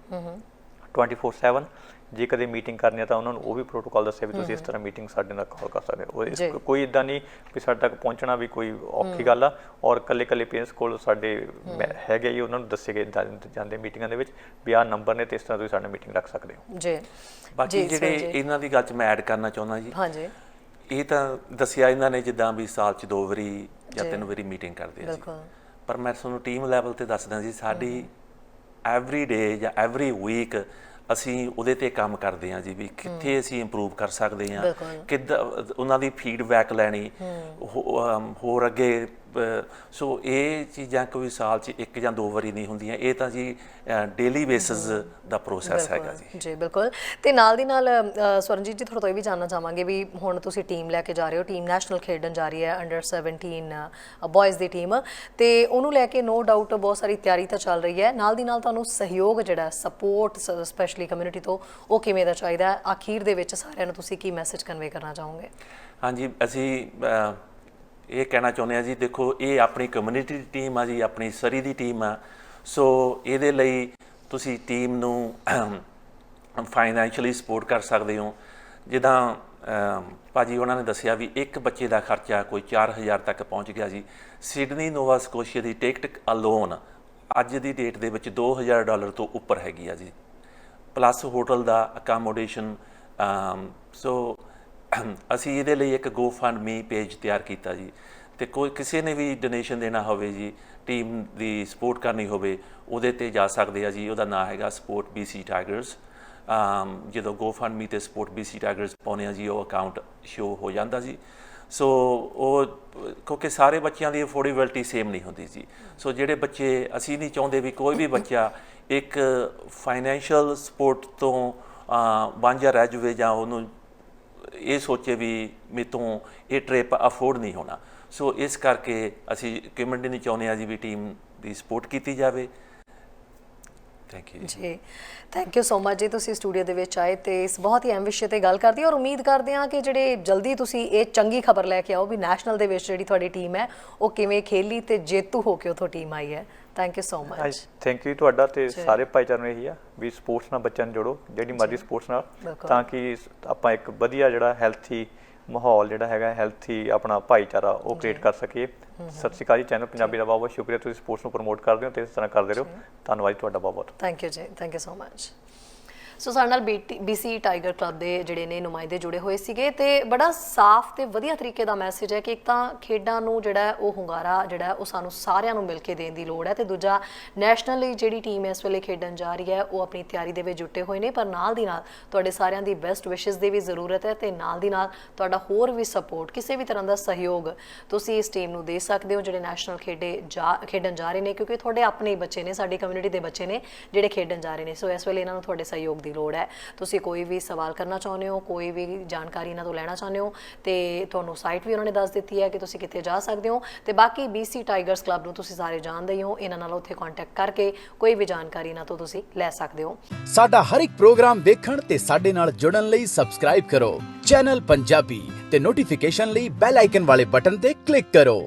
24/7 ਜੇ ਕਦੇ ਮੀਟਿੰਗ ਕਰਨੀ ਆ ਤਾਂ ਉਹਨਾਂ ਨੂੰ ਉਹ ਵੀ ਪ੍ਰੋਟੋਕਾਲ ਦੱਸਿਆ ਵੀ ਤੁਸੀਂ ਇਸ ਤਰ੍ਹਾਂ ਮੀਟਿੰਗ ਸਾਡੇ ਨਾਲ ਕਾਲ ਕਰ ਸਕਦੇ ਹੋ। ਇਸ-। ਕੋਈ ਇਦਾਂ ਨਹੀਂ ਵੀ ਸਾਡੇ ਤੱਕ ਪਹੁੰਚਣਾ ਵੀ ਕੋਈ ਔਖੀ ਗੱਲ ਆ ਔਰ ਕੱਲੇ ਕੱਲੇ ਪੇਰੈਂਟਸ ਕੋਲ ਸਾਡੇ ਹੈਗੇ ਹੀ ਉਹਨਾਂ ਨੂੰ ਦੱਸੇ ਗਏ ਜਾਂਦੇ ਮੀਟਿੰਗਾਂ ਦੇ ਵਿੱਚ ਵੀ ਆਹ ਨੰਬਰ ਨੇ ਤੇ ਇਸ ਤਰ੍ਹਾਂ ਤੁਸੀਂ ਸਾਡੇ ਨਾਲ ਮੀਟਿੰਗ ਰੱਖ ਸਕਦੇ ਹੋ। ਜੀ। ਬਾਕੀ ਜਿਹੜੇ। ਇਹਨਾਂ ਦੀ ਗੱਲ 'ਚ ਮੈਂ ਐਡ ਕਰਨਾ ਚਾਹੁੰਦਾ ਜੀ ਹਾਂਜੀ। ਇਹ ਤਾਂ ਦੱਸਿਆ ਇਹਨਾਂ ਨੇ ਜਿੱਦਾਂ ਵੀ ਸਾਲ 'ਚ ਦੋ ਵਾਰੀ ਜਾਂ। ਤਿੰਨ ਵਾਰੀ ਮੀਟਿੰਗ ਕਰਦੇ ਆ ਜੀ। ਬਿਲਕੁਲ। ਪਰ ਮੈਂ ਤੁਹਾਨੂੰ ਟੀਮ ਲੈਵਲ ਤੇ ਦੱਸਦਾ ਜੀ ਸਾਡੀ ਐਵਰੀ ਡੇ ਜਾਂ ਐਵਰੀ ਵੀਕ ਅਸੀਂ ਉਹਦੇ ਤੇ ਕੰਮ ਕਰਦੇ ਹਾਂ ਜੀ ਵੀ ਕਿੱਥੇ ਅਸੀਂ ਇੰਪਰੂਵ ਕਰ ਸਕਦੇ ਹਾਂ। ਕਿੱਦਾਂ ਉਹਨਾਂ ਦੀ ਫੀਡਬੈਕ ਲੈਣੀ ਹੋਰ ਅੱਗੇ ਸੋ ਇਹ ਚੀਜ਼ਾਂ ਕੋਈ ਸਾਲ 'ਚ ਇੱਕ ਜਾਂ ਦੋ ਵਾਰੀ ਨਹੀਂ ਹੁੰਦੀਆਂ। ਇਹ ਤਾਂ ਜੀ ਡੇਲੀ ਬੇਸਿਸ ਦਾ ਪ੍ਰੋਸੈਸ ਹੈਗਾ ਜੀ। ਜੀ ਬਿਲਕੁਲ। ਤੇ ਨਾਲ ਦੀ ਨਾਲ ਸਵਰਨਜੀਤ ਜੀ ਤੁਹਾਡੇ ਤੋਂ ਇਹ ਵੀ ਜਾਨਣਾ ਚਾਹਾਂਗੇ ਵੀ ਹੁਣ ਤੁਸੀਂ ਟੀਮ ਲੈ ਕੇ ਜਾ ਰਹੇ ਹੋ। ਟੀਮ ਨੈਸ਼ਨਲ ਖੇਡਣ ਜਾ ਰਹੀ ਹੈ ਅੰਡਰ 17 ਬॉयਜ਼ ਦੀ ਟੀਮ ਤੇ ਉਹਨੂੰ ਲੈ ਕੇ ਨੋ ਡਾਊਟ ਬਹੁਤ ਸਾਰੀ ਤਿਆਰੀ ਤਾਂ ਚੱਲ ਰਹੀ ਹੈ। ਨਾਲ ਦੀ ਨਾਲ ਤੁਹਾਨੂੰ ਸਹਿਯੋਗ ਜਿਹੜਾ ਸਪੋਰਟ ਸਪੈਸ਼ਲੀ ਕਮਿਊਨਿਟੀ ਤੋਂ ਉਹ ਕਿਵੇਂ ਦਾ ਚਾਹੀਦਾ ਆਖੀਰ ਦੇ ਵਿੱਚ ਸਾਰਿਆਂ ਨੂੰ ਤੁਸੀਂ ਕੀ ਮੈਸੇਜ ਕਨਵੇ ਕਰਨਾ ਚਾਹੋਗੇ? ਹਾਂਜੀ ਅਸੀਂ ਇਹ ਕਹਿਣਾ ਚਾਹੁੰਦੇ ਹਾਂ ਜੀ ਦੇਖੋ ਇਹ ਆਪਣੀ ਕਮਿਊਨਿਟੀ ਦੀ ਟੀਮ ਆ ਜੀ ਆਪਣੀ ਸਰੀ ਦੀ ਟੀਮ ਆ। ਸੋ ਇਹਦੇ ਲਈ ਤੁਸੀਂ ਟੀਮ ਨੂੰ ਫਾਈਨੈਂਸ਼ੀਅਲੀ ਸਪੋਰਟ ਕਰ ਸਕਦੇ ਹੋ। ਜਿੱਦਾਂ ਅ, ਭਾਜੀ ਉਹਨਾਂ ਨੇ ਦੱਸਿਆ ਵੀ ਇੱਕ ਬੱਚੇ ਦਾ ਖਰਚਾ ਕੋਈ 4000 ਤੱਕ ਪਹੁੰਚ ਗਿਆ ਜੀ। ਸਿਡਨੀ ਨੋਵਾ ਸਕੋਸ਼ੀਆ ਦੀ ਟਿਕਟ ਅਲੋਨ ਅੱਜ ਦੀ ਡੇਟ ਦੇ ਵਿੱਚ 2000 ਡਾਲਰ ਤੋਂ ਉੱਪਰ ਹੈਗੀ ਆ ਜੀ। ਪਲੱਸ ਹੋਟਲ ਦਾ ਅਕਾਮੋਡੇਸ਼ਨ ਸੋ ਅਸੀਂ ਇਹਦੇ ਲਈ ਇੱਕ GoFundMe ਪੇਜ ਤਿਆਰ ਕੀਤਾ ਜੀ। ਤੇ ਕੋਈ ਕਿਸੇ ਨੇ ਵੀ ਡੋਨੇਸ਼ਨ ਦੇਣਾ ਹੋਵੇ ਜੀ ਟੀਮ ਦੀ ਸਪੋਰਟ ਕਰਨੀ ਹੋਵੇ, ਉਹਦੇ ਤੇ ਜਾ ਸਕਦੇ ਆ ਜੀ। ਉਹਦਾ ਨਾਮ ਹੈਗਾ ਸਪੋਰਟ BC ਟਾਈਗਰਸ ਅਮ, ਜਦੋਂ GoFundMe ਤੇ ਸਪੋਰਟ BC ਟਾਈਗਰਸ ਪਾਉਂਦੇ ਆ ਜੀ, ਉਹ ਅਕਾਊਂਟ ਸ਼ੋ ਹੋ ਜਾਂਦਾ ਜੀ। ਸੋ ਉਹ, ਕਿਉਂਕਿ ਸਾਰੇ ਬੱਚਿਆਂ ਦੀ ਅਫੋਰਡੇਬਿਲਟੀ ਸੇਮ ਨਹੀਂ ਹੁੰਦੀ ਜੀ। ਸੋ ਜਿਹੜੇ ਬੱਚੇ, ਅਸੀਂ ਨਹੀਂ ਚਾਹੁੰਦੇ ਵੀ ਕੋਈ ਵੀ ਬੱਚਾ ਇੱਕ ਫਾਈਨੈਂਸ਼ੀਅਲ ਸਪੋਰਟ ਤੋਂ ਵਾਂਝਾ ਰਹਿ ਜਾਵੇ ਜਾਂ ਉਹਨੂੰ ਇਹ ਸੋਚੇ ਵੀ ਮੇਤੋਂ ਇਹ ਟ੍ਰਿਪ ਅਫੋਰਡ ਨਹੀਂ ਹੋਣਾ। ਸੋ ਇਸ ਕਰਕੇ ਅਸੀਂ ਕਮਿਊਨਿਟੀ ਨਹੀਂ ਚਾਹੁੰਦੇ ਆ ਜੀ ਵੀ ਟੀਮ ਦੀ ਸਪੋਰਟ ਕੀਤੀ ਜਾਵੇ। ਥੈਂਕ ਯੂ ਜੀ। ਥੈਂਕ ਯੂ ਸੋ ਮਚ ਜੀ ਤੁਸੀਂ ਸਟੂਡੀਓ ਦੇ ਵਿੱਚ ਆਏ ਤੇ ਇਸ ਬਹੁਤ ਹੀ ਅਹਿਮ ਵਿਸ਼ੇ ਤੇ ਗੱਲ ਕਰਦੀ ਔਰ ਉਮੀਦ ਕਰਦੇ ਹਾਂ ਕਿ ਜਿਹੜੇ ਜਲਦੀ ਤੁਸੀਂ ਇਹ ਚੰਗੀ ਖਬਰ ਲੈ ਕੇ ਆਓ ਵੀ ਨੈਸ਼ਨਲ ਦੇ ਵਿੱਚ ਜਿਹੜੀ ਤੁਹਾਡੀ ਟੀਮ ਹੈ ਉਹ ਕਿਵੇਂ ਖੇਲੀ ਤੇ ਜੇਤੂ ਹੋ ਕੇ ਉਥੋਂ ਟੀਮ ਆਈ ਹੈ। Thank you so much thank you ਤੁਹਾਡਾ ਤੇ ਸਾਰੇ ਭਾਈਚਾਰੇ ਨੂੰ ਇਹੀ ਆ ਵੀ ਸਪੋਰਟਸ ਨਾਲ ਬੱਚਿਆਂ ਨੂੰ ਜੋੜੋ ਜਿਹੜੀ ਮਰਜ਼ੀ ਸਪੋਰਟਸ ਨਾਲ। ਤਾਂ ਕਿ ਆਪਾਂ ਇੱਕ ਵਧੀਆ ਜਿਹੜਾ ਹੈਲਥੀ ਮਾਹੌਲ ਜਿਹੜਾ ਹੈਗਾ ਹੈਲਥੀ ਆਪਣਾ ਭਾਈਚਾਰਾ ਉਹ ਕ੍ਰੀਏਟ ਕਰ ਸਕੀਏ ਸਤਿ ਸ਼੍ਰੀ ਅਕਾਲ ਜੀ ਚੈਨਲ ਪੰਜਾਬੀ ਦਾ ਬਹੁਤ ਬਹੁਤ ਸ਼ੁਕਰੀਆ। ਤੁਸੀਂ ਸਪੋਰਟਸ ਨੂੰ ਪ੍ਰਮੋਟ ਕਰਦੇ ਹੋ ਤੇ ਇਸ ਤਰ੍ਹਾਂ ਕਰਦੇ ਰਹੋ। ਧੰਨਵਾਦ ਤੁਹਾਡਾ ਬਹੁਤ ਬਹੁਤ। ਥੈਂਕ ਯੂ ਜੀ thank you so much so ਸਾਡੇ ਨਾਲ BC ਟਾਈਗਰ ਕਲੱਬ ਦੇ ਜਿਹੜੇ ਨੇ ਨੁਮਾਇੰਦੇ ਜੁੜੇ ਹੋਏ ਸੀਗੇ ਤੇ ਬੜਾ ਸਾਫ਼ ਤੇ ਵਧੀਆ ਤਰੀਕੇ ਦਾ ਮੈਸੇਜ ਹੈ ਕਿ ਇੱਕ ਤਾਂ ਖੇਡਾਂ ਨੂੰ ਜਿਹੜਾ ਉਹ ਹੁੰਗਾਰਾ ਜਿਹੜਾ ਉਹ ਸਾਨੂੰ ਸਾਰਿਆਂ ਨੂੰ ਮਿਲ ਕੇ ਦੇਣ ਦੀ ਲੋੜ ਹੈ ਤੇ ਦੂਜਾ ਨੈਸ਼ਨਲ ਲਈ ਜਿਹੜੀ ਟੀਮ ਇਸ ਵੇਲੇ ਖੇਡਣ ਜਾ ਰਹੀ ਹੈ ਉਹ ਆਪਣੀ ਤਿਆਰੀ ਦੇ ਵਿੱਚ ਜੁਟੇ ਹੋਏ ਨੇ, ਪਰ ਨਾਲ ਦੀ ਨਾਲ ਤੁਹਾਡੇ ਸਾਰਿਆਂ ਦੀ ਬੈਸਟ ਵਿਸ਼ੇਸ ਦੀ ਵੀ ਜ਼ਰੂਰਤ ਹੈ ਤੇ ਨਾਲ ਦੀ ਨਾਲ ਤੁਹਾਡਾ ਹੋਰ ਵੀ ਸਪੋਰਟ ਕਿਸੇ ਵੀ ਤਰ੍ਹਾਂ ਦਾ ਸਹਿਯੋਗ ਤੁਸੀਂ ਇਸ ਟੀਮ ਨੂੰ ਦੇ ਸਕਦੇ ਹੋ ਜਿਹੜੇ ਨੈਸ਼ਨਲ ਖੇਡੇ ਜਾ, ਖੇਡਣ ਜਾ ਰਹੇ ਨੇ, ਕਿਉਂਕਿ ਤੁਹਾਡੇ ਆਪਣੇ ਬੱਚੇ ਨੇ, ਸਾਡੀ ਕਮਿਊਨਿਟੀ ਦੇ ਬੱਚੇ ਨੇ ਜਿਹੜੇ ਖੇਡਣ ਜਾ ਰਹੇ ਨੇ। ਸੋ ਇਸ ਵੇਲੇ ਇਹਨਾਂ ਨੂੰ ਤੁਹਾਡੇ ਸਹਿਯੋਗ ਦੀ ਲੋੜ ਹੈ। ਤੁਸੀਂ ਕੋਈ ਵੀ ਸਵਾਲ ਕਰਨਾ ਚਾਹੁੰਦੇ ਹੋ, ਕੋਈ ਵੀ ਜਾਣਕਾਰੀ ਇਹਨਾਂ ਤੋਂ ਲੈਣਾ ਚਾਹੁੰਦੇ ਹੋ, ਤੇ ਤੁਹਾਨੂੰ ਸਾਈਟ ਵੀ ਉਹਨਾਂ ਨੇ ਦੱਸ ਦਿੱਤੀ ਹੈ ਕਿ ਤੁਸੀਂ ਕਿੱਥੇ ਜਾ ਸਕਦੇ ਹੋ। ਤੇ ਬਾਕੀ BC ਟਾਈਗਰਸ ਕਲੱਬ ਨੂੰ ਤੁਸੀਂ ਸਾਰੇ ਜਾਣਦੇ ਹੀ ਹੋ। ਇਹਨਾਂ ਨਾਲ ਉੱਥੇ ਕੰਟੈਕਟ ਕਰਕੇ ਕੋਈ ਵੀ ਜਾਣਕਾਰੀ ਇਹਨਾਂ ਤੋਂ ਤੁਸੀਂ ਲੈ ਸਕਦੇ ਹੋ। ਸਾਡਾ ਹਰ ਇੱਕ ਪ੍ਰੋਗਰਾਮ ਦੇਖਣ ਤੇ ਸਾਡੇ ਨਾਲ ਜੁੜਨ ਲਈ ਸਬਸਕ੍ਰਾਈਬ ਕਰੋ। ਚੈਨਲ ਪੰਜਾਬੀ ਤੇ ਨੋਟੀਫਿਕੇਸ਼ਨ ਲਈ ਬੈਲ ਆਈਕਨ ਵਾਲੇ ਬਟਨ ਤੇ ਕਲਿੱਕ ਕਰੋ।